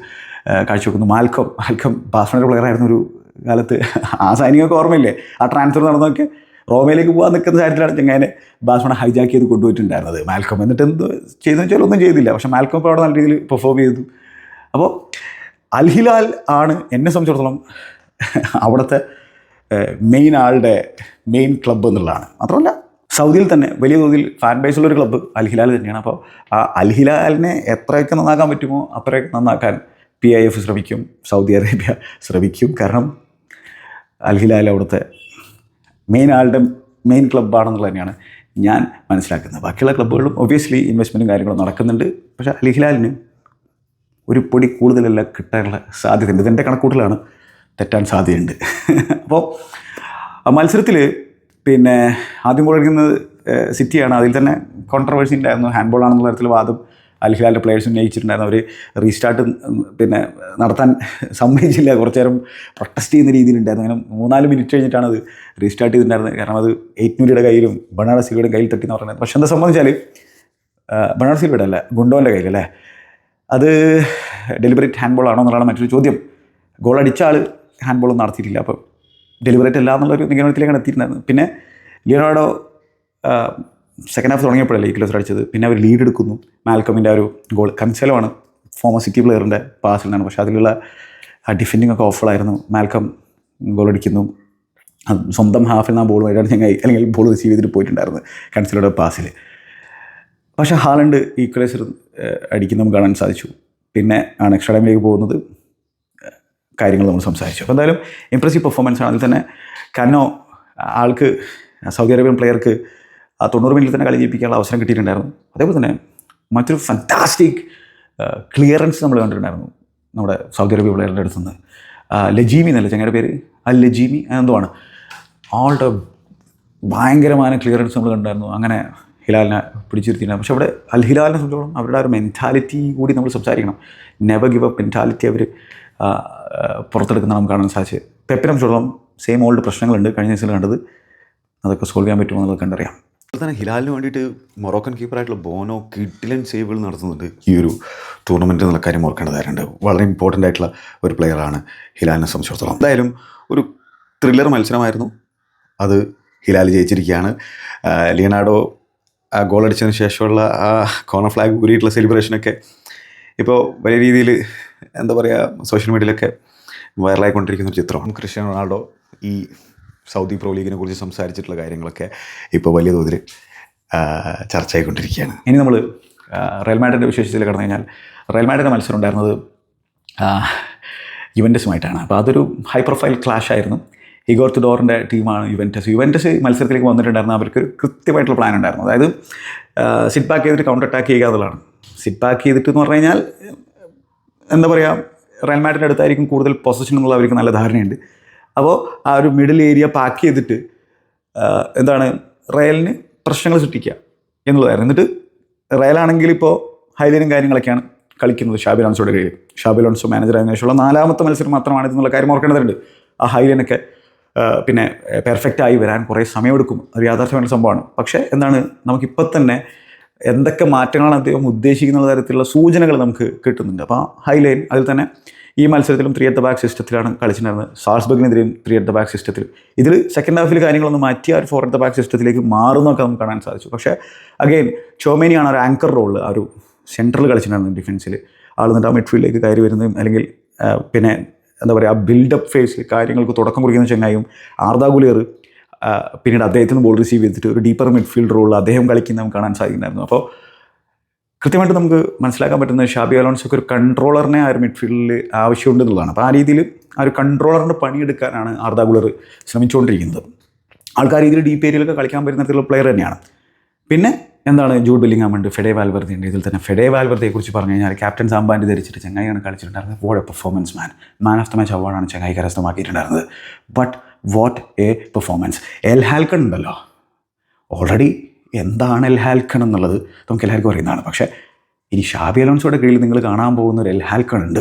Speaker 1: കാഴ്ചവെക്കുന്നു. മാൽക്കം മാൽക്കം ബാഫ്നർ പ്ലെയർ ആയിരുന്നു ഒരു കാലത്ത് ആ സൈനികമൊക്കെ ഓർമ്മയില്ലേ? ആ ട്രാൻസ്ഫർ നടന്നൊക്കെ റോമയിലേക്ക് പോകാൻ നിൽക്കുന്ന കാര്യത്തിലാണ് ചെങ്ങനെ ബാസ്മണ ഹൈജാക്ക് ചെയ്ത് കൊണ്ടുപോയിട്ടുണ്ടായിരുന്നത്. മാൽക്കം എന്നിട്ട് എന്ത് ചെയ്തെന്ന് വെച്ചാൽ ഒന്നും ചെയ്തില്ല. പക്ഷേ മാൽക്കം ഇപ്പോൾ അവിടെ നല്ല രീതിയിൽ പെർഫോം ചെയ്തു. അപ്പോൾ അൽഹിലാൽ ആണ് എന്നെ സംബന്ധിച്ചിടത്തോളം അവിടുത്തെ മെയിൻ ആളുടെ മെയിൻ ക്ലബ്ബ് എന്നുള്ളതാണ്. മാത്രമല്ല സൗദിയിൽ തന്നെ വലിയ തോതിൽ ഫാൻ ബേസ് ഉള്ളൊരു ക്ലബ്ബ് അൽഹിലാൽ തന്നെയാണ്. അപ്പോൾ ആ അൽഹിലാലിനെ എത്രയൊക്കെ നന്നാക്കാൻ പറ്റുമോ അത്രയൊക്കെ നന്നാക്കാൻ പി ഐ എഫ് ശ്രമിക്കും സൗദി അറേബ്യ ശ്രമിക്കും. കാരണം അൽഹിലാൽ അവിടുത്തെ മെയിൻ ആളുടെ മെയിൻ ക്ലബ്ബാണെന്നുള്ളത് തന്നെയാണ് ഞാൻ മനസ്സിലാക്കുന്നത്. ബാക്കിയുള്ള ക്ലബ്ബുകളും ഒബ്വിയസ്ലി ഇൻവെസ്റ്റ്മെന്റും കാര്യങ്ങളും നടക്കുന്നുണ്ട്. പക്ഷേ അലിഹിലാലിന് ഒരു പൊടി കൂടുതലല്ല കിട്ടാനുള്ള സാധ്യതയുണ്ട്. ഇതെന്റെ കണക്കൂട്ടലാണ്. തെറ്റാൻ സാധ്യതയുണ്ട്. അപ്പോൾ മത്സരത്തിൽ പിന്നെ ആദ്യം ഗോൾ അടിക്കുന്നത് സിറ്റിയാണ്. അതിൽ തന്നെ കോൺട്രവേഴ്സി ഉണ്ടായിരുന്നു. ഹാൻഡ് ബോൾ ആണെന്നുള്ള തരത്തിൽ വാദം അൽഹിലാലിന്റെ പ്ലേയേഴ്സ് ഉന്നയിച്ചിട്ടുണ്ടായിരുന്നു. അവർ റീസ്റ്റാർട്ട് പിന്നെ നടത്താൻ സമ്മതിച്ചില്ല. കുറച്ച് നേരം പ്രൊട്ടസ്റ്റ് ചെയ്യുന്ന രീതിയിലുണ്ടായിരുന്നു. അങ്ങനെ മൂന്നാൽ മിനിറ്റ് കഴിഞ്ഞിട്ടാണ് അത് റീസ്റ്റാർട്ട് ചെയ്തിട്ടുണ്ടായിരുന്നത്. കാരണം അത് എയ്റ്റ്നൂരിയുടെ കയ്യിലും സിൽവയുടെ കയ്യിൽ തട്ടി എന്ന് പറഞ്ഞത് പക്ഷെ എന്താ സംബന്ധിച്ചാൽ സിൽവയുടെ അല്ല ഗുണ്ടോന്റെ കയ്യിലല്ലേ അത് ഡെലിബറേറ്റ് ഹാൻഡ് ബോൾ ആണോ എന്നുള്ളതാണ് മറ്റൊരു ചോദ്യം. ഗോൾ അടിച്ച ആൾ ഹാൻഡ് ബോൾ ഒന്നും നടത്തിയിട്ടില്ല. അപ്പം ഡെലിബറേറ്റ് അല്ല എന്നുള്ളൊരു നിഗമനത്തിലേക്കാണ് എത്തിയിട്ടുണ്ടായിരുന്നത്. പിന്നെ ലിയോണാർഡോ സെക്കൻഡ് ഹാഫ് തുടങ്ങിയപ്പോഴല്ലേ ഈ ക്ലോസർ അടിച്ചത്. പിന്നെ അവർ ലീഡ് എടുക്കുന്നു. മാൽക്കമിന്റെ ഒരു ഗോൾ കൺസെലോ ആണ് ഫോമർ സിറ്റി പ്ലെയറിന്റെ പാസിലാണ് പക്ഷേ അതിലുള്ള ആ ഡിഫെൻഡിങ് ഒക്കെ ഓഫളായിരുന്നു മാൽക്കം ഗോൾ അടിക്കുന്നു. സ്വന്തം ഹാഫിൽ നിന്ന് ആ ബോൾ വഴിയാണ് ഞങ്ങൾ അല്ലെങ്കിൽ ബോൾ റിസീവ് ചെയ്തിട്ട് പോയിട്ടുണ്ടായിരുന്നു കൺസലോയുടെ പാസിൽ പക്ഷേ ഹാലണ്ട് ഈക്വലൈസർ അടിക്കുന്ന നമുക്ക് കാണാൻ സാധിച്ചു. പിന്നെ ആണ് എക്സ്ട്രാ ടൈമിലേക്ക് പോകുന്നത്. കാര്യങ്ങൾ നമ്മൾ സംസാരിച്ചു. അപ്പോൾ എന്തായാലും ഇംപ്രസീവ് പെർഫോമൻസ് ആണ്. അതിൽ തന്നെ കനോ ആൾക്ക് സൗദി അറേബ്യൻ പ്ലെയർക്ക് ആ തൊണ്ണൂറ് മിനിറ്റിൽ തന്നെ കളി ജയിപ്പിക്കാനുള്ള അവസരം കിട്ടിയിട്ടുണ്ടായിരുന്നു. അതേപോലെ തന്നെ മറ്റൊരു ഫന്റാസ്റ്റിക് ക്ലിയറൻസ് നമ്മൾ കണ്ടിട്ടുണ്ടായിരുന്നു നമ്മുടെ സൗദി അറേബ്യ പ്ലെയറിന്റെ അടുത്ത് നിന്ന്. ലജീമി എന്നല്ല ചങ്ങയുടെ പേര്? അൽ ലജീമി ആണ് ആളുടെ ഭയങ്കരമായ ക്ലിയറൻസ് നമ്മൾ കണ്ടായിരുന്നു അങ്ങനെ ഹിലാലിനെ പിടിച്ചിരുത്തിയിട്ടുണ്ട്. പക്ഷേ അവിടെ അൽ ഹിലാലിനെ സംബന്ധിച്ചോളം അവരുടെ ഒരു മെന്റാലിറ്റി കൂടി നമ്മൾ സംസാരിക്കണം. നെവർ ഗിവ് അപ്പ് മെന്റാലിറ്റി അവർ പുറത്തെടുക്കുന്ന നമുക്ക് കാണാൻ സാധിച്ചത്. പെപ്പിനെ സംബന്ധിച്ചോളം സെയിം ഓൾഡ് പ്രശ്നങ്ങളുണ്ട്. കഴിഞ്ഞ ദിവസം കണ്ടത്. അതൊക്കെ സോൾവ് ചെയ്യാൻ പറ്റുമോ എന്നുള്ളത് കണ്ടറിയാം.
Speaker 2: അതുപോലെ തന്നെ ഹിലാലിന് വേണ്ടിയിട്ട് മൊറോക്കൻ കീപ്പറായിട്ടുള്ള ബോനോ കിഡിലൻ സേവുകൾ നടത്തുന്നുണ്ട്. ഈ ഒരു ടൂർണമെന്റ് എന്നുള്ള കാര്യം ഓർക്കേണ്ടതായിട്ടുണ്ട് വളരെ ഇമ്പോർട്ടന്റ് ആയിട്ടുള്ള ഒരു പ്ലെയറാണ് ഹിലാലിനെ സംബന്ധിച്ചിടത്തോളം. എന്തായാലും ഒരു ത്രില്ലർ മത്സരമായിരുന്നു. അത് ഹിലാൽ ജയിച്ചിരിക്കുകയാണ്. ലിയനാർഡോ ആ ഗോൾ അടിച്ചതിന് ശേഷമുള്ള ആ കോർണർ ഫ്ലാഗ് ഊരിയിട്ടുള്ള സെലിബ്രേഷനൊക്കെ ഇപ്പോൾ വലിയ രീതിയിൽ എന്താ പറയുക സോഷ്യൽ മീഡിയയിലൊക്കെ വൈറലായിക്കൊണ്ടിരിക്കുന്ന ഒരു ചിത്രം ക്രിസ്ത്യാനോ റൊണാൾഡോ ഈ സൗദി പ്രോ ലീഗിനെ കുറിച്ച് സംസാരിച്ചിട്ടുള്ള കാര്യങ്ങളൊക്കെ ഇപ്പോൾ വലിയ തോതിൽ ചർച്ചയായിക്കൊണ്ടിരിക്കുകയാണ്.
Speaker 1: ഇനി നമ്മൾ റയൽ വിശേഷത്തിൽ കടന്നു കഴിഞ്ഞാൽ റയൽ മത്സരം ഉണ്ടായിരുന്നത് യുവന്റസുമായിട്ടാണ് അപ്പോൾ അതൊരു ഹൈ പ്രൊഫൈൽ ക്ലാഷ് ആയിരുന്നു. ഇഗോർ തുഡോറിന്റെ ടീമാണ് യുവന്റസ് യുവന്റസ് മത്സരത്തിലേക്ക് വന്നിട്ടുണ്ടായിരുന്നു. അവർക്ക് ഒരു കൃത്യമായിട്ടുള്ള പ്ലാൻ ഉണ്ടായിരുന്നു. അതായത് സിറ്റ് ബാക്ക് ചെയ്തിട്ട് കൗണ്ടർ അറ്റാക്ക് ചെയ്യുക എന്നുള്ളതാണ്. സിറ്റ് ബാക്ക് ചെയ്തിട്ട് എന്ന് പറഞ്ഞു കഴിഞ്ഞാൽ എന്താ പറയുക റയൽ അടുത്തായിരിക്കും കൂടുതൽ പൊസിഷൻ എന്നുള്ള അവർക്ക് നല്ല ധാരണയുണ്ട്. അപ്പോൾ ആ ഒരു മിഡിൽ ഏരിയ പാക്ക് ചെയ്തിട്ട് എന്താണ് റയലിന് പ്രശ്നങ്ങൾ സൃഷ്ടിക്കുക എന്നുള്ളതായിരുന്നു. എന്നിട്ട് റയലാണെങ്കിൽ ഇപ്പോൾ ഹൈലൈനും കാര്യങ്ങളൊക്കെയാണ് കളിക്കുന്നത് ഷാബി ലോൺസോയുടെ കീഴിൽ. ഷാബി ലോൺസോ മാനേജർ ആയതിനു ശേഷമുള്ള നാലാമത്തെ മത്സരം മാത്രമാണ് ഇതെന്നുള്ള കാര്യം ഓർക്കേണ്ടതുണ്ട്. ആ ഹൈലൈനൊക്കെ പിന്നെ പെർഫെക്റ്റ് ആയി വരാൻ കുറേ സമയമെടുക്കും. അത് യാഥാർത്ഥ്യമായ സംഭവമാണ്. പക്ഷേ എന്താണ് നമുക്കിപ്പോൾ തന്നെ എന്തൊക്കെ മാറ്റങ്ങളാണ് അദ്ദേഹം ഉദ്ദേശിക്കുന്ന തരത്തിലുള്ള സൂചനകൾ നമുക്ക് കിട്ടുന്നുണ്ട്. അപ്പോൾ ഹൈലൈൻ അതിൽ തന്നെ ഈ മത്സരത്തിലും ത്രീ അറ്റ് ദ ബാക്ക് സിസ്റ്റത്തിലാണ് കളിച്ചിട്ടുണ്ടായിരുന്നത്. സാൾസ്ബർഗിനെതിരെയും ത്രീ അറ്റ് ദ ബാക്ക് സിസ്റ്റത്തിൽ ഇതിൽ സെക്കൻഡ് ഹാഫിൽ കാര്യങ്ങളൊന്നും മാറ്റി ആ ഒരു ഫോർ അറ്റ് ദ ബാക്ക് സിസ്റ്റത്തിലേക്ക് മാറുന്നൊക്കെ നമുക്ക് കാണാൻ സാധിച്ചു. പക്ഷേ അഗെയിൻ ചോമേനിയാണ് ഒരു ആങ്കർ റോൾ ആ ഒരു സെൻട്രൽ കളിച്ചിട്ടുണ്ടായിരുന്നു ഡിഫൻസിൽ ആൾ എന്നിട്ട് ആ മിഡ്ഫീൽഡിലേക്ക് കയറി വരുന്നതും അല്ലെങ്കിൽ പിന്നെ എന്താ പറയുക ആ ബിൽഡപ്പ് ഫേസിൽ കാര്യങ്ങൾക്ക് തുടക്കം കുറിക്കുന്ന ചെങ്ങായും ആർദാ ഗുലിയർ പിന്നീട് അദ്ദേഹത്തിന് ബോൾ റിസീവ് ചെയ്തിട്ട് ഒരു ഡീപ്പർ മിഡ്ഫീൽഡ് റോൾ അദ്ദേഹം കളിക്കുന്ന നമുക്ക് കാണാൻ സാധിക്കുന്നുണ്ടായിരുന്നു. അപ്പോൾ കൃത്യമായിട്ട് നമുക്ക് മനസ്സിലാക്കാൻ പറ്റുന്നത് ഷാബി അലോൺസൊക്കെ ഒരു കൺട്രോളറിനെ ആ ഒരു മിഡ്ഫീൽഡിൽ ആവശ്യമുണ്ട് എന്നുള്ളതാണ് അപ്പോൾ ആ രീതിയിൽ ആ ഒരു കൺട്രോളറിന്റെ പണിയെടുക്കാനാണ് ആർദാ ഗുളർ ശ്രമിച്ചുകൊണ്ടിരിക്കുന്നത്. ആൾക്കാർ രീതിയിൽ ഡീപ്പ് ഏരിയയിലൊക്കെ കളിക്കാൻ പറ്റുന്ന തരത്തിലുള്ള പ്ലെയർ തന്നെയാണ്. പിന്നെ എന്താണ് ജൂഡ് ബില്ലിംഗാം ഉണ്ട് ഫെഡേ വാൽവർത്തി ഉണ്ട് ഇതിൽ തന്നെ ഫെഡേ വാൽവർദ്ധയെക്കുറിച്ച് പറഞ്ഞു കഴിഞ്ഞാൽ ക്യാപ്റ്റൻ സാമ്പാന്റെ ധരിച്ചിട്ട് ചങ്ങായിയാണ് കളിച്ചിട്ടുണ്ടായിരുന്നത്. What a performance man man of the match അവാർഡാണ് ചങ്ങായി കരസ്ഥമാക്കിയിട്ടുണ്ടായിരുന്നത്. But what a performance El Halcon ഉണ്ടല്ലോ. ഓൾറെഡി എന്താണ് എൽ ഹാൽക്കൺ എന്നുള്ളത് നമുക്ക് എല്ലാവർക്കും അറിയുന്നതാണ്. പക്ഷേ ഇനി ഷാബി അലോൺസോയുടെ കീഴിൽ നിങ്ങൾ കാണാൻ പോകുന്ന ഒരു എൽ ഹാൽക്കൺ ഉണ്ട്.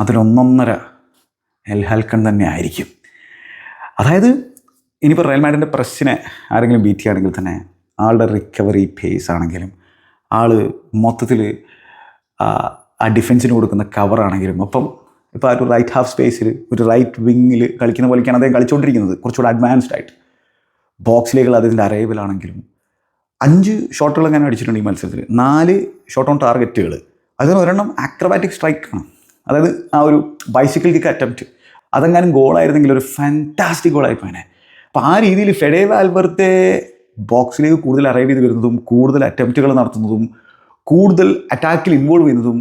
Speaker 1: അതിലൊന്നൊന്നര എൽ ഹൽക്കൺ തന്നെ ആയിരിക്കും. അതായത് ഇനിയിപ്പോൾ റയൽ മാഡിന്റെ പ്രസ്സിനെ ആരെങ്കിലും ബീറ്റ് ചെയ്യുകയാണെങ്കിൽ തന്നെ ആളുടെ റിക്കവറി പേസ് ആണെങ്കിലും ആൾ മൊത്തത്തിൽ ആ ഡിഫൻസിന് കൊടുക്കുന്ന കവറാണെങ്കിലും അപ്പം ഇപ്പോൾ ആ ഒരു റൈറ്റ് ഹാഫ് സ്പേസിൽ ഒരു റൈറ്റ് വിങ്ങിൽ കളിക്കുന്ന പോലെയൊക്കെയാണ് അദ്ദേഹം കളിച്ചുകൊണ്ടിരിക്കുന്നത് കുറച്ചുകൂടെ അഡ്വാൻസ്ഡ് ആയിട്ട്. ബോക്സിലേക്കുള്ള അദ്ദേഹത്തിന്റെ അറൈവലാണെങ്കിലും അഞ്ച് ഷോട്ടുകൾ അങ്ങനെ അടിച്ചിട്ടുണ്ട് ഈ മത്സരത്തിൽ? നാല് ഷോട്ട് ഓൺ ടാർഗറ്റുകൾ അതിന് ഒരെണ്ണം ആക്രബാറ്റിക് സ്ട്രൈക്കാണ് അതായത് ആ ഒരു ബൈസിക്കിൾ കിക്ക് അറ്റംപ്റ്റ് അതെങ്ങാനും ഗോളായിരുന്നെങ്കിൽ ഒരു ഫാന്റാസ്റ്റിക് ഗോളായിപ്പോനെ അപ്പോൾ ആ രീതിയിൽ ഫെഡേ വാൽബർത്തെ ബോക്സിലേക്ക് കൂടുതൽ അറൈവ് ചെയ്ത് വരുന്നതും കൂടുതൽ അറ്റംപ്റ്റുകൾ നടത്തുന്നതും കൂടുതൽ അറ്റാക്കിൽ ഇൻവോൾവ് ചെയ്യുന്നതും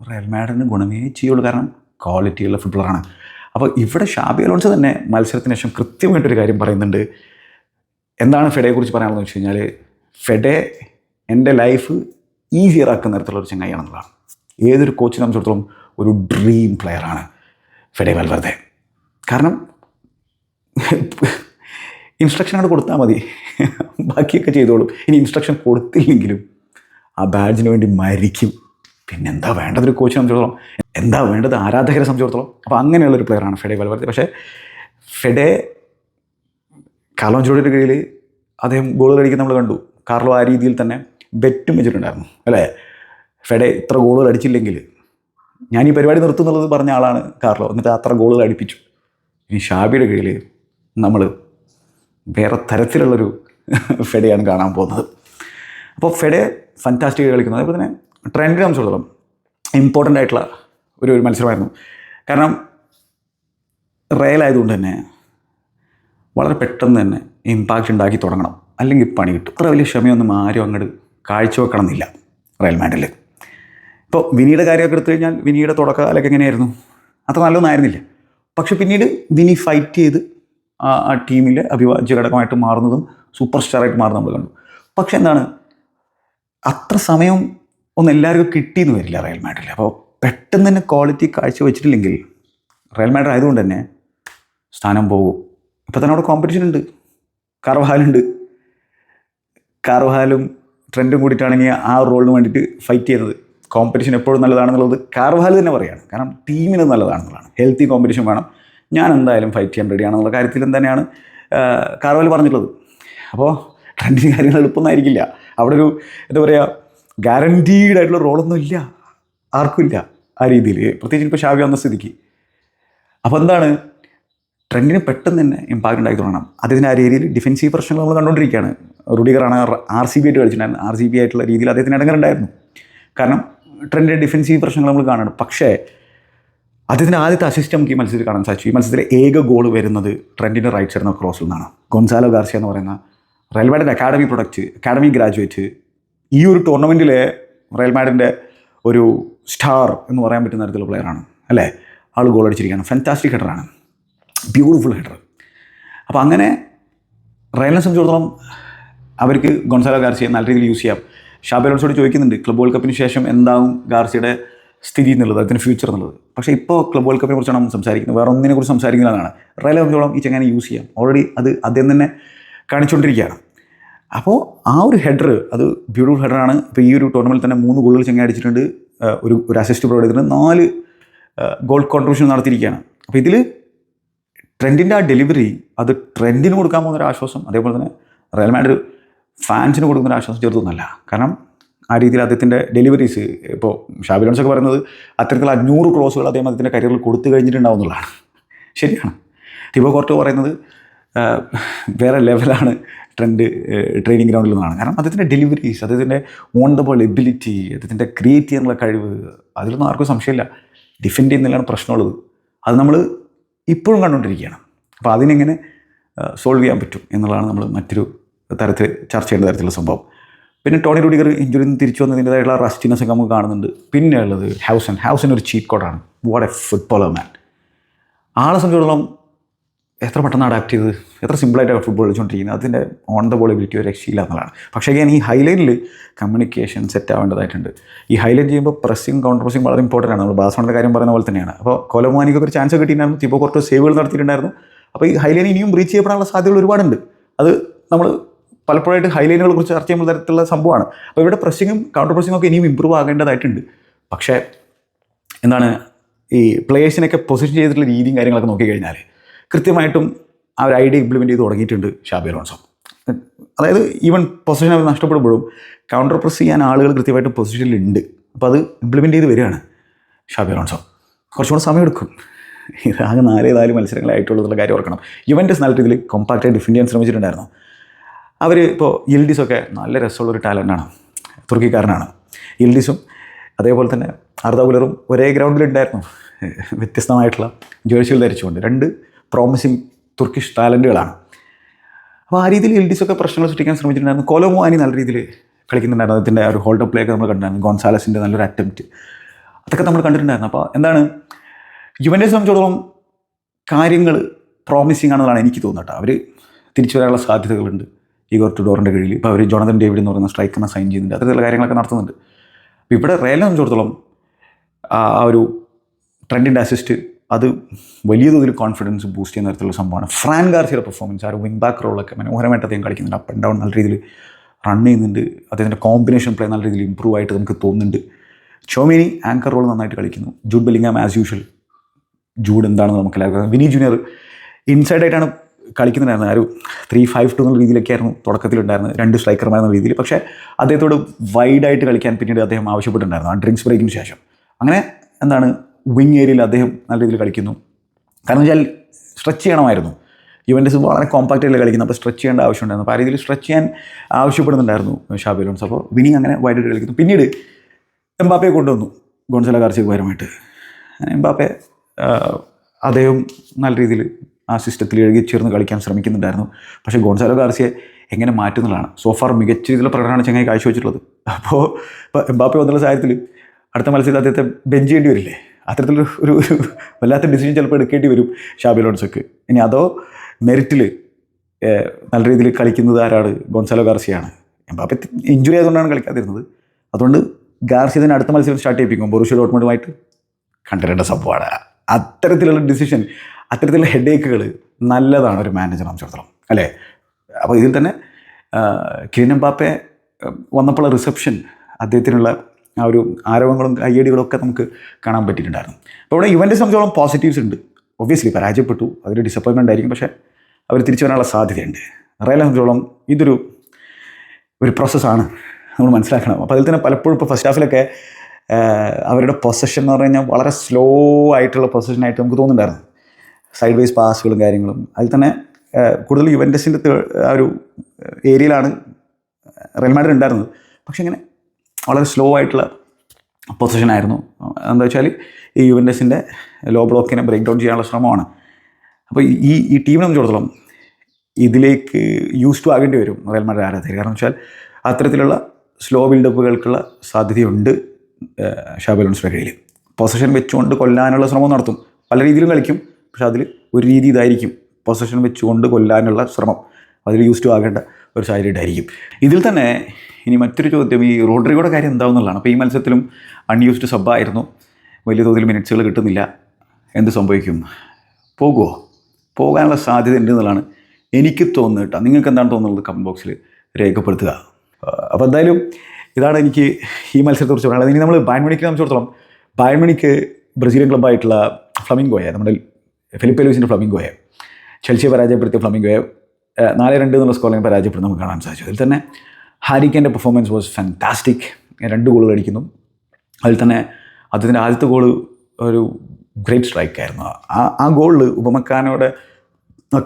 Speaker 1: റയൽ മാഡറിന് ഗുണമേ ചെയ്യുള്ളൂ. കാരണം ക്വാളിറ്റിയുള്ള ഫുട്ബോളറാണ് അപ്പോൾ ഇവിടെ ഷാബി അലോൺസ് തന്നെ മത്സരത്തിന് ശേഷം കൃത്യമായിട്ടൊരു കാര്യം പറയുന്നുണ്ട്. എന്താണ് ഫെഡയെക്കുറിച്ച് പറയാനുള്ളത് വെച്ച് കഴിഞ്ഞാൽ ഫെഡെ എന്റെ ലൈഫ് ഈസിയർ ആക്കുന്ന തരത്തിലുള്ള ഒരു ചങ്ങായിയാണെന്നുള്ളതാണ് ഏതൊരു കോച്ചിനെ സംബന്ധിച്ചിടത്തോളം ഒരു ഡ്രീം പ്ലെയറാണ് ഫെഡെ വൽവർദ്ധ കാരണം ഇൻസ്ട്രക്ഷൻ അങ്ങോട്ട് കൊടുത്താൽ മതി. ബാക്കിയൊക്കെ ചെയ്തോളും. ഇനി ഇൻസ്ട്രക്ഷൻ കൊടുത്തില്ലെങ്കിലും ആ ബാഡ്ജിന് വേണ്ടി മരിക്കും. പിന്നെ എന്താ വേണ്ടത് ഒരു കോച്ചിനെ സംബന്ധിച്ചിടത്തോളം? എന്താ വേണ്ടത് ആരാധകരെ സംബന്ധിച്ചിടത്തോളം? അപ്പോൾ അങ്ങനെയുള്ളൊരു പ്ലെയറാണ് ഫെഡെ വൽവർദ്ധ പക്ഷേ ഫെഡെ കാർലോഞ്ചോയുടെ കീഴിൽ അദ്ദേഹം ഗോൾ അടിക്കാൻ നമ്മൾ കണ്ടു. കാർലോ ആ രീതിയിൽ തന്നെ ബെറ്റും വെച്ചിട്ടുണ്ടായിരുന്നു അല്ലേ? ഫെഡെ ഇത്ര ഗോളുകൾ അടിച്ചില്ലെങ്കിൽ ഞാൻ ഈ പരിപാടി നിർത്തുന്നുള്ളത് പറഞ്ഞ ആളാണ് കാർലോ. എന്നിട്ട് അത്ര ഗോളുകൾ അടിപ്പിച്ചു. ഇനി ഷാബിയുടെ കീഴിൽ നമ്മൾ വേറെ തരത്തിലുള്ളൊരു ഫെഡയാണ് കാണാൻ പോകുന്നത്. അപ്പോൾ ഫെഡെ ഫാന്റാസ്റ്റിക് കളിക്കുന്നത് അതേപോലെ തന്നെ ട്രെൻഡിനെ സംബന്ധിച്ചിടത്തോളം ഇമ്പോർട്ടന്റ് ആയിട്ടുള്ള ഒരു ഒരു മത്സരമായിരുന്നു. കാരണം റയൽ ആയതുകൊണ്ട് തന്നെ വളരെ പെട്ടെന്ന് തന്നെ ഇമ്പാക്റ്റ് ഉണ്ടാക്കി തുടങ്ങണം. അല്ലെങ്കിൽ പണി കിട്ടും. അത്ര വലിയ ക്ഷമയൊന്നും ആരും അങ്ങോട്ട് കാഴ്ചവെക്കണം എന്നില്ല റയൽ മാഡിൽ ഇപ്പോൾ വിനിയുടെ കാര്യമൊക്കെ എടുത്തു കഴിഞ്ഞാൽ വിനിയുടെ തുടക്കകാലൊക്കെ എങ്ങനെയായിരുന്നു? അത്ര നല്ലതൊന്നായിരുന്നില്ല. പക്ഷെ പിന്നീട് വിനി ഫൈറ്റ് ചെയ്ത് ആ ടീമിലെ അഭിവാജ്യ ഘടകമായിട്ട് മാറുന്നതും സൂപ്പർ സ്റ്റാറായിട്ട് മാറുന്നത് നമ്മൾ കണ്ടു. പക്ഷെ എന്താണ്? അത്ര സമയം ഒന്നും എല്ലാവർക്കും കിട്ടിയെന്ന് വരില്ല റയൽ മാഡിൽ അപ്പോൾ പെട്ടെന്ന് തന്നെ ക്വാളിറ്റി കാഴ്ച വെച്ചിട്ടില്ലെങ്കിൽ റയൽ മാഡർ ആയതുകൊണ്ട് തന്നെ സ്ഥാനം പോകും. ഇപ്പോൾ തന്നെ അവിടെ കോമ്പറ്റീഷൻ ഉണ്ട്. കാർവഹാലുണ്ട്. കാർവഹാലും ട്രെൻഡും കൂടിയിട്ടാണെങ്കിൽ ആ റോളിന് വേണ്ടിയിട്ട് ഫൈറ്റ് ചെയ്യുന്നത് കോമ്പറ്റീഷൻ എപ്പോഴും നല്ലതാണെന്നുള്ളത് കാർവഹാൽ തന്നെ പറയുകയാണ് കാരണം ടീമിന് നല്ലതാണെന്നുള്ളതാണ്. ഹെൽത്തി കോമ്പറ്റീഷൻ വേണം. ഞാൻ എന്തായാലും ഫൈറ്റ് ചെയ്യാൻ റെഡിയാണെന്നുള്ള കാര്യത്തിൽ തന്നെയാണ് കാർവാൽ പറഞ്ഞിട്ടുള്ളത്. അപ്പോൾ ട്രെൻഡിങ് കാര്യങ്ങൾ എളുപ്പമൊന്നായിരിക്കില്ല അവിടെ ഒരു എന്താ പറയുക ഗ്യാരണ്ടീഡ് ആയിട്ടുള്ള റോളൊന്നും ഇല്ല. ആർക്കും ഇല്ല ആ രീതിയിൽ. പ്രത്യേകിച്ച് ഇപ്പോൾ ഷാവി വന്ന സ്ഥിതിക്ക്. അപ്പോൾ എന്താണ്? ട്രെൻഡിന് പെട്ടെന്ന് തന്നെ ഇമ്പാക്റ്റ് ഉണ്ടാക്കി തുടങ്ങണം. അദ്ദേഹത്തിന് ആ രീതിയിൽ ഡിഫൻസീവ് പ്രശ്നങ്ങൾ നമ്മൾ കണ്ടുകൊണ്ടിരിക്കുകയാണ്. റുഡിഗറാണ് ആർ സി ബി ആയിട്ട് കളിച്ചിട്ടുണ്ടായിരുന്നു ആർ സി ബി ആയിട്ടുള്ള രീതിയിൽ അദ്ദേഹത്തിന് ഇടങ്ങറുണ്ടായിരുന്നു കാരണം ട്രെൻഡിന്റെ ഡിഫൻസീവ് പ്രശ്നങ്ങൾ നമ്മൾ കാണുന്നുണ്ട്. പക്ഷേ അദ്ദേഹത്തിന്റെ ആദ്യത്തെ അസിസ്റ്റ് നമുക്ക് ഈ മത്സരത്തിൽ കാണാൻ സാധിച്ചു. ഈ മത്സരത്തിലെ ഏക ഗോൾ വരുന്നത് ട്രെൻഡിന്റെ റൈറ്റ് സൈഡ് നിന്ന് ക്രോസിൽ നിന്നാണ്. ഗൊൻസാലോ ഗാർസിയ എന്ന് പറയുന്ന റയൽ മാഡിന്റെ അക്കാഡമി പ്രൊഡക്റ്റ് അക്കാഡമി ഗ്രാജുവേറ്റ് ഈ ഒരു ടൂർണമെന്റിലെ റെയിൽമാഡിന്റെ ഒരു സ്റ്റാർ എന്ന് പറയാൻ പറ്റുന്ന തരത്തിലുള്ള പ്ലെയറാണ് അല്ലേ? ആൾ ഗോൾ അടിച്ചിരിക്കുകയാണ്. ഫാന്റാസ്റ്റിക് ഹെഡറാണ് ബ്യൂട്ടിഫുൾ ഹെഡർ അപ്പോൾ അങ്ങനെ റയലിനെ സംബന്ധിച്ചിടത്തോളം അവർക്ക് ഗൊൺസാലോ ഗാർസിയെ നല്ല രീതിയിൽ യൂസ് ചെയ്യാം. ഷാബി അലോൺസോട് ചോദിക്കുന്നുണ്ട് ക്ലബ് വേൾഡ് കപ്പിന് ശേഷം എന്താവും ഗാർസിയുടെ സ്ഥിതി എന്നുള്ളത് അതിന്റെ ഫ്യൂച്ചർ എന്നുള്ളത്? പക്ഷേ ഇപ്പോൾ ക്ലബ് വേൾഡ് കപ്പിനെ കുറിച്ചാണ് നമ്മൾ സംസാരിക്കുന്നത് വേറെ ഒന്നിനെ കുറിച്ച് സംസാരിക്കുന്നതാണ് റയലെ സംബന്ധിച്ചോളം ഈ ചങ്ങനെ യൂസ് ചെയ്യാം. ഓൾറെഡി അത് അദ്ദേഹം തന്നെ കാണിച്ചുകൊണ്ടിരിക്കുകയാണ്. അപ്പോൾ ആ ഒരു ഹെഡർ അത് ബ്യൂട്ടിഫുൾ ഹെഡറാണ് ഇപ്പോൾ ഈ ഒരു ടൂർണമെന്റിൽ തന്നെ മൂന്ന് ഗോളുകൾ ചെങ്ങ അടിച്ചിട്ടുണ്ട്. ഒരു ഒരു അസിസ്റ്റ് പ്രൊവൈഡ് ചെയ്തിട്ടുണ്ട്. നാല് ഗോൾ കോൺട്രിബ്യൂഷൻ നടത്തിയിരിക്കുകയാണ്. അപ്പോൾ ഇതിൽ ട്രെൻഡിന്റെ ആ ഡെലിവറി അത് ട്രെൻഡിന് കൊടുക്കാൻ പോകുന്ന ഒരു ആശ്വാസം അതേപോലെ തന്നെ റയൽ മാഡ്രിഡ് ഫാൻസിന് കൊടുക്കുന്ന ഒരു ആശ്വാസം ചെറുതൊന്നല്ല കാരണം ആ രീതിയിൽ അദ്ദേഹത്തിന്റെ ഡെലിവറീസ് ഇപ്പോൾ ഷാബിലോൺസ് ഒക്കെ പറയുന്നത് അത്തരത്തിലുള്ള അഞ്ഞൂറ് ക്രോസുകൾ അദ്ദേഹം അദ്ദേഹത്തിന്റെ കരിയറിൽ കൊടുത്തു കഴിഞ്ഞിട്ടുണ്ടാവുന്നുള്ളതാണ് ശരിയാണ്. തിബോ കോർട്ട് പറയുന്നത് വേറെ ലെവലാണ് ട്രെൻഡ് ട്രെയിനിങ് ഗ്രൗണ്ടിൽ നിന്നാണ്. കാരണം അദ്ദേഹത്തിന്റെ ഡെലിവറീസ് അദ്ദേഹത്തിന്റെ ഓൺ ദ ബോൾ എബിലിറ്റി അദ്ദേഹത്തിന്റെ ക്രിയേറ്റ് ചെയ്യാനുള്ള കഴിവ് അതിലൊന്നും ആർക്കും സംശയമില്ല. ഡിഫെൻഡ് ചെയ്യുന്നതിലാണ് പ്രശ്നമുള്ളത്. അത് നമ്മൾ ഇപ്പോഴും കണ്ടുകൊണ്ടിരിക്കുകയാണ്. അപ്പോൾ അതിനെങ്ങനെ സോൾവ് ചെയ്യാൻ പറ്റും എന്നുള്ളതാണ് നമ്മൾ മറ്റൊരു തരത്തിൽ ചർച്ച ചെയ്യേണ്ട തരത്തിലുള്ള സംഭവം. പിന്നെ ടോണി റൂഡിഗർ ഇഞ്ചുറിയിൽ നിന്ന് തിരിച്ചു വന്നതിന്റെതായുള്ള റസ്റ്റിനെസ് ഒക്കെ നമുക്ക് കാണുന്നുണ്ട്. പിന്നെ ഉള്ളത് ഹൗസൻ. ഹൗസൻ ഒരു ചീറ്റ് കോഡാണ്. What a footballer man. ആളെ സംബന്ധിച്ചിടത്തോളം എത്ര പെട്ടെന്ന് അഡാപ്റ്റ് ചെയ്ത് എത്ര സിമ്പിളായിട്ട് ഫുട്ബോൾ കളിച്ചുകൊണ്ടിരിക്കുന്നത് അതിന്റെ ഓൺ ദ ബോൾ എബിലിറ്റി ഒരു രക്ഷയില്ല എന്നുള്ളതാണ്. പക്ഷേ ഞാൻ ഈ ഹൈലൈനിൽ കമ്മ്യൂണിക്കേഷൻ സെറ്റ് ആവേണ്ടതായിട്ടുണ്ട്. ഈ ഹൈലൈറ്റ് ചെയ്യുമ്പോൾ പ്രസ്സിങ് കൗണ്ടർ പ്രസ്സിങ് വളരെ ഇമ്പോർട്ടന്റ് ആണ്. നമ്മൾ ബാസോണിന്റെ കാര്യം പറയുന്ന പോലെ തന്നെയാണ്. അപ്പോൾ കൊലമാനിക്കൊക്കെ ഒരു ചാൻസ് കിട്ടിയിട്ടുണ്ടായിരുന്നു. തിപ്പോ കുറച്ച് സേവുകൾ നടത്തിയിട്ടുണ്ടായിരുന്നു. അപ്പോൾ ഈ ഹൈലൈൻ ഇനിയും റീച്ച് ചെയ്യപ്പെടാനുള്ള സാധ്യതകൾ ഒരുപാടുണ്ട്. അത് നമ്മൾ പലപ്പോഴായിട്ട് ഹൈലൈനുകളെ കുറിച്ച് ചർച്ച ചെയ്യുമ്പോൾ തരത്തിലുള്ള സംഭവമാണ്. അപ്പോൾ ഇവിടെ പ്രസ്സിങ്ങും കൗണ്ടർ പ്രസ്സിങ്ങും ഒക്കെ ഇനിയും ഇമ്പ്രൂവ് ആകേണ്ടതായിട്ടുണ്ട്. പക്ഷേ എന്താണ് ഈ പ്ലേയേഴ്സിനൊക്കെ പൊസിഷൻ ചെയ്തിട്ടുള്ള രീതിയും കാര്യങ്ങളൊക്കെ നോക്കിക്കഴിഞ്ഞാൽ കൃത്യമായിട്ടും ആ ഒരു ഐഡിയ ഇംപ്ലിമെന്റ് ചെയ്ത് തുടങ്ങിയിട്ടുണ്ട് ഷാബി അലോൺസോ. അതായത് ഈവൻ പൊസിഷൻ അവർ നഷ്ടപ്പെടുമ്പോഴും കൗണ്ടർ പ്രസ് ചെയ്യാൻ ആളുകൾ കൃത്യമായിട്ട് പൊസിഷനിലുണ്ട് അപ്പോൾ അത് ഇംപ്ലിമെന്റ് ചെയ്ത് വരികയാണ് ഷാബി അലോൺസോ. കുറച്ചുകൂടെ സമയമെടുക്കും. ഇതാകെ നാലേ നാല് മത്സരങ്ങളായിട്ടുള്ളതുള്ള കാര്യം ഓർക്കണം. യുവന്റസ് നല്ല രീതിയിൽ കോമ്പാക്റ്റായി ഡിഫെൻഡ് ചെയ്യാൻ ശ്രമിച്ചിട്ടുണ്ടായിരുന്നു. അവർ ഇപ്പോൾ ഒക്കെ നല്ല രസമുള്ളൊരു ടാലന്റാണ് തുർക്കിക്കാരനാണ്. ഇൽഡിസും അതേപോലെ തന്നെ അർദ്ധകുലറും ഒരേ ഗ്രൗണ്ടിലുണ്ടായിരുന്നു വ്യത്യസ്തമായിട്ടുള്ള ജേഴ്സികൾ ധരിച്ചുകൊണ്ട് രണ്ട് പ്രോമിസിങ് തുർക്കിഷ് ടാലന്റുകളാണ് അപ്പോൾ ആ രീതിയിൽ എൽഡിസൊക്കെ പ്രശ്നങ്ങൾ സൃഷ്ടിക്കാൻ ശ്രമിച്ചിട്ടുണ്ടായിരുന്നു. കൊലോമോനി നല്ല രീതിയിൽ കളിക്കുന്നുണ്ടായിരുന്നു. ആ ഒരു ഹോൾഡ് പ്ലേ ഒക്കെ നമ്മൾ കണ്ടിട്ടുണ്ടായിരുന്നു. ഗോൺസാലസിന്റെ നല്ലൊരു അറ്റംപ്റ്റ് അതൊക്കെ നമ്മൾ കണ്ടിട്ടുണ്ടായിരുന്നു. അപ്പോൾ എന്താണ്? യുവനെ സംബന്ധിച്ചിടത്തോളം കാര്യങ്ങൾ പ്രോമിസിങ് ആണെന്നാണ് എനിക്ക് തോന്നുന്നത് അവർ തിരിച്ചു വരാനുള്ള സാധ്യതകളുണ്ട്. ഈഗോർ ടുഡോറിന്റെ കീഴിൽ. ഇപ്പോൾ അവർ ജോണതൻ ഡേവിഡ് എന്ന് പറയുന്ന സ്ട്രൈക്കറിനെ സൈൻ ചെയ്യുന്നുണ്ട്. അത്തരത്തിലുള്ള കാര്യങ്ങളൊക്കെ നടത്തുന്നുണ്ട്. ഇവിടെ റയലിനെ സംബന്ധിച്ചിടത്തോളം ആ ഒരു ട്രെൻഡിന്റെ അസിസ്റ്റ് അത് വലിയ തോതിൽ കോൺഫിഡൻസ് ബൂസ്റ്റ് ചെയ്യുന്ന തരത്തിലുള്ള സംഭവമാണ്. ഫ്രാൻ ഗാർസിയുടെ പെർഫോമൻസ് ആ ഒരു വിങ് ബാക്ക് റോളൊക്കെ മനോഹരമായിട്ട് അദ്ദേഹം കളിക്കുന്നുണ്ട്. അപ്പ് ആൻഡ് ഡൗൺ നല്ല രീതിയിൽ റൺ ചെയ്യുന്നുണ്ട്. അദ്ദേഹത്തിന്റെ കോമ്പിനേഷൻ പ്ലേ നല്ല രീതിയിൽ ഇമ്പ്രൂവ് ആയിട്ട് നമുക്ക് തോന്നുന്നുണ്ട്. ചോമിനി ആങ്കർ റോൾ നന്നായിട്ട് കളിക്കുന്നു. Jude Bellingham as usual Jude എന്താണെന്ന് നമുക്ക് എല്ലാവർക്കും വിനി ജൂനിയർ ഇൻസൈഡ് ആയിട്ടാണ് കളിക്കുന്നുണ്ടായിരുന്നത്. ആ ഒരു ത്രീ ഫൈവ് ടു എന്നുള്ള രീതിയിലൊക്കെ ആയിരുന്നു തുടക്കത്തിലുണ്ടായിരുന്നത്. രണ്ട് സ്ട്രൈക്കർമാരെന്ന രീതിയിൽ. പക്ഷേ അദ്ദേഹത്തോട് വൈഡായിട്ട് കളിക്കാൻ പിന്നീട് അദ്ദേഹം ആവശ്യപ്പെട്ടിട്ടുണ്ടായിരുന്നു. ആ ഡ്രിങ്ക്സ് ബ്രേക്കിന് ശേഷം. അങ്ങനെ എന്താണ് വിങ് ഏരിയയിൽ അദ്ദേഹം നല്ല രീതിയിൽ കളിക്കുന്നു. കാരണം വെച്ചാൽ സ്ട്രെച്ച് ചെയ്യണമായിരുന്നു. യുവന്റസ് വളരെ കോമ്പാക്റ്റ് ആയിട്ട് കളിക്കുന്നു അപ്പോൾ സ്ട്രെച്ച് ചെയ്യേണ്ട ആവശ്യമുണ്ടായിരുന്നു. അപ്പോൾ ആ രീതിയിൽ സ്ട്രെച്ച് ചെയ്യാൻ ആവശ്യപ്പെടുന്നുണ്ടായിരുന്നു ഷാബി ലോൺസ് അപ്പോൾ വിനി അങ്ങനെ വൈഡായിട്ട് കളിക്കുന്നു. പിന്നീട് എംബാപ്പയെ കൊണ്ടുവന്നു. ഗോൺസല കാർച്ചിക്ക് പകരമായിട്ട് എംബാപ്പെ അദ്ദേഹം നല്ല രീതിയിൽ ആ സിസ്റ്റത്തിൽ എഴുതി ചേർന്ന് കളിക്കാൻ ശ്രമിക്കുന്നുണ്ടായിരുന്നു. പക്ഷേ ഗോൺസാലോ ഗാർസിയെ എങ്ങനെ മാറ്റുന്നതാണ് സോഫാർ മികച്ച രീതിയിലുള്ള പ്രകടനമാണ് ചങ്ങായി കാഴ്ചവെച്ചിട്ടുള്ളത്. അപ്പോൾ എംബാപ്പെ വന്നുള്ള സാഹചര്യത്തിൽ അടുത്ത മത്സരത്തിൽ അദ്ദേഹത്തെ ബെഞ്ച് ചെയ്യേണ്ടി വരില്ലേ? അത്തരത്തിലൊരു ഒരു വല്ലാത്ത ഡിസിഷൻ ചിലപ്പോൾ എടുക്കേണ്ടി വരും ഷാബി ലോൺസൊക്കെ ഇനി അതോ മെറിറ്റിൽ നല്ല രീതിയിൽ കളിക്കുന്നത് ആരാണ്? ഗോൺസാലോ ഗാർസിയാണ്. എംബാപ്പെ ഇഞ്ചുറി ആയതുകൊണ്ടാണ് കളിക്കാതിരുന്നത്. അതുകൊണ്ട് ഗാർസി തന്നെ അടുത്ത മത്സരം സ്റ്റാർട്ട് ചെയ്യിപ്പിക്കും ബൊറൂഷ്യ ഡോട്ട്മെന്റുമായിട്ട് കണ്ടിരേണ്ട സംഭവമാണ് അത്തരത്തിലുള്ള ഡിസിഷൻ അത്തരത്തിലുള്ള ഹെഡേക്കുകൾ നല്ലതാണ് ഒരു മാനേജർ സംബന്ധിച്ചിടത്തോളം. അല്ലേ? അപ്പോൾ ഇതിൽ തന്നെ കിലിൻ എംബാപ്പെ വന്നപ്പോൾ റിസപ്ഷൻ അദ്ദേഹത്തിനുള്ള ആ ഒരു ആരവങ്ങളും കയ്യടികളും ഒക്കെ നമുക്ക് കാണാൻ പറ്റിയിട്ടുണ്ടായിരുന്നു. അപ്പോൾ ഇവിടെ ഇവന്റെ സംബന്ധിച്ചോളം പോസിറ്റീവ്സ് ഉണ്ട്. ഒബ്വിയസ്ലി പരാജയപ്പെട്ടു. അതൊരു ഡിസപ്പോയിൻമെന്റ് ആയിരിക്കും. പക്ഷേ അവർ തിരിച്ചു വരാനുള്ള സാധ്യതയുണ്ട്. റയലെ സംബന്ധിച്ചോളം ഇതൊരു ഒരു പ്രോസസ്സാണ് നമ്മൾ മനസ്സിലാക്കണം. അപ്പോൾ അതിൽ തന്നെ പലപ്പോഴും ഇപ്പോൾ ഫസ്റ്റ് ഹാഫിലൊക്കെ അവരുടെ പൊസഷൻ എന്ന് പറഞ്ഞു കഴിഞ്ഞാൽ വളരെ സ്ലോ ആയിട്ടുള്ള പൊസഷനായിട്ട് നമുക്ക് തോന്നുന്നുണ്ടായിരുന്നു. സൈഡ് വൈസ് പാസുകളും കാര്യങ്ങളും. അതിൽ തന്നെ കൂടുതൽ യുവന്റസിന്റെ ആ ഒരു ഏരിയയിലാണ് റയൽ മാഡ്രിഡ് ഉണ്ടായിരുന്നത്. പക്ഷെ ഇങ്ങനെ വളരെ സ്ലോ ആയിട്ടുള്ള പൊസിഷനായിരുന്നു എന്താ വെച്ചാൽ ഈ യുവൻഡസിന്റെ ലോ ബ്ലോക്കിനെ ബ്രേക്ക് ഡൗൺ ചെയ്യാനുള്ള ശ്രമമാണ്. അപ്പോൾ ഈ ഈ ടീമിനെ സംബന്ധിച്ചിടത്തോളം ഇതിലേക്ക് യൂസ് ടു ആകേണ്ടി വരും റയൽ മാഡ്രിഡ് ആരാധകർ. കാരണം വെച്ചാൽ അത്തരത്തിലുള്ള സ്ലോ ബിൽഡപ്പുകൾക്കുള്ള സാധ്യതയുണ്ട് ഷാബലോൺസിന്റെ കയ്യിൽ പൊസിഷൻ വെച്ചുകൊണ്ട് കൊല്ലാനുള്ള ശ്രമം നടത്തും. പല രീതിയിലും കളിക്കും. പക്ഷേ അതിൽ ഒരു രീതി ഇതായിരിക്കും. പൊസിഷൻ വെച്ചുകൊണ്ട് കൊല്ലാനുള്ള ശ്രമം. അതിൽ യൂസ് ടു ആകേണ്ട ഒരു സാഹചര്യം ഇതിൽ തന്നെ ഇനി മറ്റൊരു ചോദ്യം ഈ റോഡ്രിഗോയുടെ കാര്യം എന്താവുന്നുള്ളതാണ് അപ്പോൾ ഈ മത്സരത്തിലും അൺയൂസ്ഡ് സബ്ബായിരുന്നു വലിയ തോതിൽ മിനിറ്റ്സുകൾ കിട്ടുന്നില്ല. എന്ത് സംഭവിക്കും? പോകുമോ പോകാനുള്ള സാധ്യത ഉണ്ട് എന്നുള്ളതാണ് എനിക്ക് തോന്നുന്നത് നിങ്ങൾക്ക് എന്താണ് തോന്നുന്നത് കമന്റ് ബോക്സിൽ രേഖപ്പെടുത്തുക? അപ്പോൾ എന്തായാലും ഇതാണ് എനിക്ക് ഈ മത്സരത്തെക്കുറിച്ച് പറയാനുള്ളത്. ഇനി നമ്മൾ ബാൻമണിക്ക് സംബന്ധിച്ചിടത്തോളം ബാൻമണിക്ക് ബ്രസീലിയൻ ക്ലബ്ബായിട്ടുള്ള ഫ്ലമിംഗോയെ നമ്മുടെ ഫിലിപ്പ് ലൂസിന്റെ ഫ്ലമിംഗോയെ ചെൽസിയെ പരാജയപ്പെടുത്തിയ ഫ്ലമിംഗോയെ നാല് രണ്ട് എന്നുള്ള സ്കോറിൽ പരാജയപ്പെടുന്ന നമുക്ക് കാണാൻ സാധിച്ചു. അതിൽ തന്നെ ഹാരിക്കന്റെ പെർഫോമൻസ് വാസ് ഫാന്റാസ്റ്റിക് രണ്ട് ഗോളുകൾ അടിക്കുന്നു. അതിൽ തന്നെ അദ്ദേഹത്തിന്റെ ആദ്യത്തെ ഗോൾ ഒരു ഗ്രേറ്റ് സ്ട്രൈക്ക് ആയിരുന്നു. ആ ആ ഗോളിൽ ഉപമക്കാനോടെ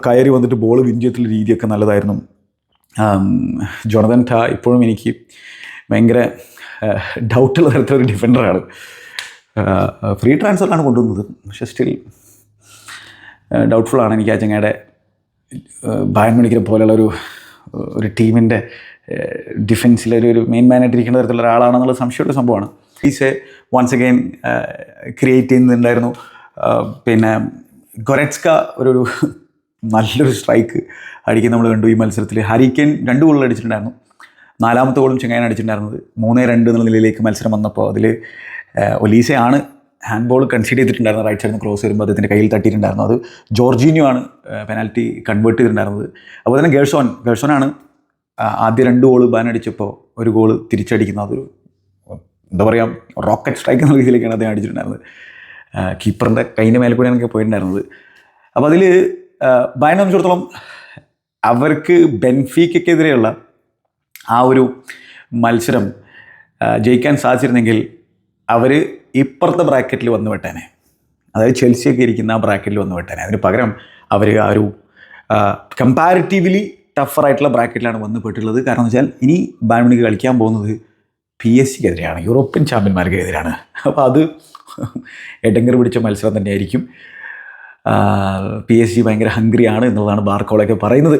Speaker 1: കയറി വന്നിട്ട് ബോൾ വിൻ രീതിയൊക്കെ നല്ലതായിരുന്നു. ജോണതൻ ഠാ ഇപ്പോഴും എനിക്ക് ഭയങ്കര ഡൗട്ടുള്ള തരത്തിലൊരു ഡിഫൻഡറാണ് ഫ്രീ ട്രാൻസ്ഫറിലാണ് കൊണ്ടുവന്നത്. പക്ഷേ സ്റ്റിൽ ഡൗട്ട്ഫുള്ളാണ് എനിക്ക് ആ ചങ്ങയുടെ ബായൻ മണിക്കിനെ പോലെയുള്ള ഒരു ഒരു ടീമിന്റെ ഡിഫൻസിലൊരു ഒരു മെയിൻ മാനായിട്ട് ഇരിക്കുന്ന തരത്തിലുള്ള ഒരാളാണെന്നുള്ള സംശയമുള്ള സംഭവമാണ്. ഈസ് വൺസ് അഗെയിൻ ക്രിയേറ്റ് ചെയ്യുന്നുണ്ടായിരുന്നു. പിന്നെ ഗൊറെറ്റ്സ്ക ഒരു നല്ലൊരു സ്ട്രൈക്ക് അടിക്കുന്ന നമ്മൾ കണ്ടു ഈ മത്സരത്തിൽ ഹരിക്കൻ രണ്ട് ഗോളുകൾ അടിച്ചിട്ടുണ്ടായിരുന്നു. നാലാമത്തെ ഗോളും ചെങ്ങായൻ അടിച്ചിട്ടുണ്ടായിരുന്നത്. മൂന്നേ രണ്ട് എന്നുള്ള നിലയിലേക്ക് മത്സരം വന്നപ്പോൾ അതിൽ ഒലീസയാണ് ഹാൻഡ് ബോൾ കൺസീഡ് ചെയ്തിട്ടുണ്ടായിരുന്നു റൈറ്റ് സൈഡിൽ നിന്ന് ക്രോസ് വരുമ്പോൾ അദ്ദേഹത്തിന്റെ കയ്യിൽ തട്ടിയിട്ടുണ്ടായിരുന്നു. അത് ജോർജീനിയോ ആണ് പെനാൽറ്റി കൺവേർട്ട് ചെയ്തിട്ടുണ്ടായിരുന്നത്. അപ്പോൾ തന്നെ ഗേഴ്സോൻ ഗേഴ്സോനാണ് ആദ്യ രണ്ട് ഗോൾ ബാൻ അടിച്ചപ്പോൾ ഒരു ഗോൾ തിരിച്ചടിക്കുന്നത് അതൊരു എന്താ പറയുക റോക്കറ്റ് സ്ട്രൈക്ക് എന്ന രീതിയിലേക്കാണ് അദ്ദേഹം അടിച്ചിട്ടുണ്ടായിരുന്നത്. കീപ്പറിന്റെ കൈന്റെ മേലെ കൂടെയാണ് പോയിട്ടുണ്ടായിരുന്നത്. അപ്പോൾ അതിൽ ബയനെ സംബന്ധിച്ചിടത്തോളം അവർക്ക് ബെൻഫീക്കെതിരെയുള്ള ആ ഒരു മത്സരം ജയിക്കാൻ സാധിച്ചിരുന്നെങ്കിൽ അവർ ഇപ്പുറത്തെ ബ്രാക്കറ്റിൽ വന്നു വിട്ടേനെ. അതായത് ചെൽസിയൊക്കെ ഇരിക്കുന്ന ആ ബ്രാക്കറ്റിൽ വന്നു വിട്ടേനെ. അതിന് പകരം അവർ ആ ഒരു കമ്പാരിറ്റീവ്ലി ടഫറായിട്ടുള്ള ബ്രാക്കറ്റിലാണ് വന്ന് പെട്ടുള്ളത് കാരണം എന്ന് വെച്ചാൽ ഇനി ബാഡ്മിന്റൺ കളിക്കാൻ പോകുന്നത് പി എസ് സിക്കെതിരെയാണ് യൂറോപ്യൻ ചാമ്പ്യന്മാർക്കെതിരെയാണ്. അപ്പോൾ അത് എടങ്കർ പിടിച്ച മത്സരം തന്നെയായിരിക്കും. പി എസ് ജി ഭയങ്കര ഹംഗ്രിയാണ് എന്നുള്ളതാണ് ബാർക്കോളൊക്കെ പറയുന്നത്.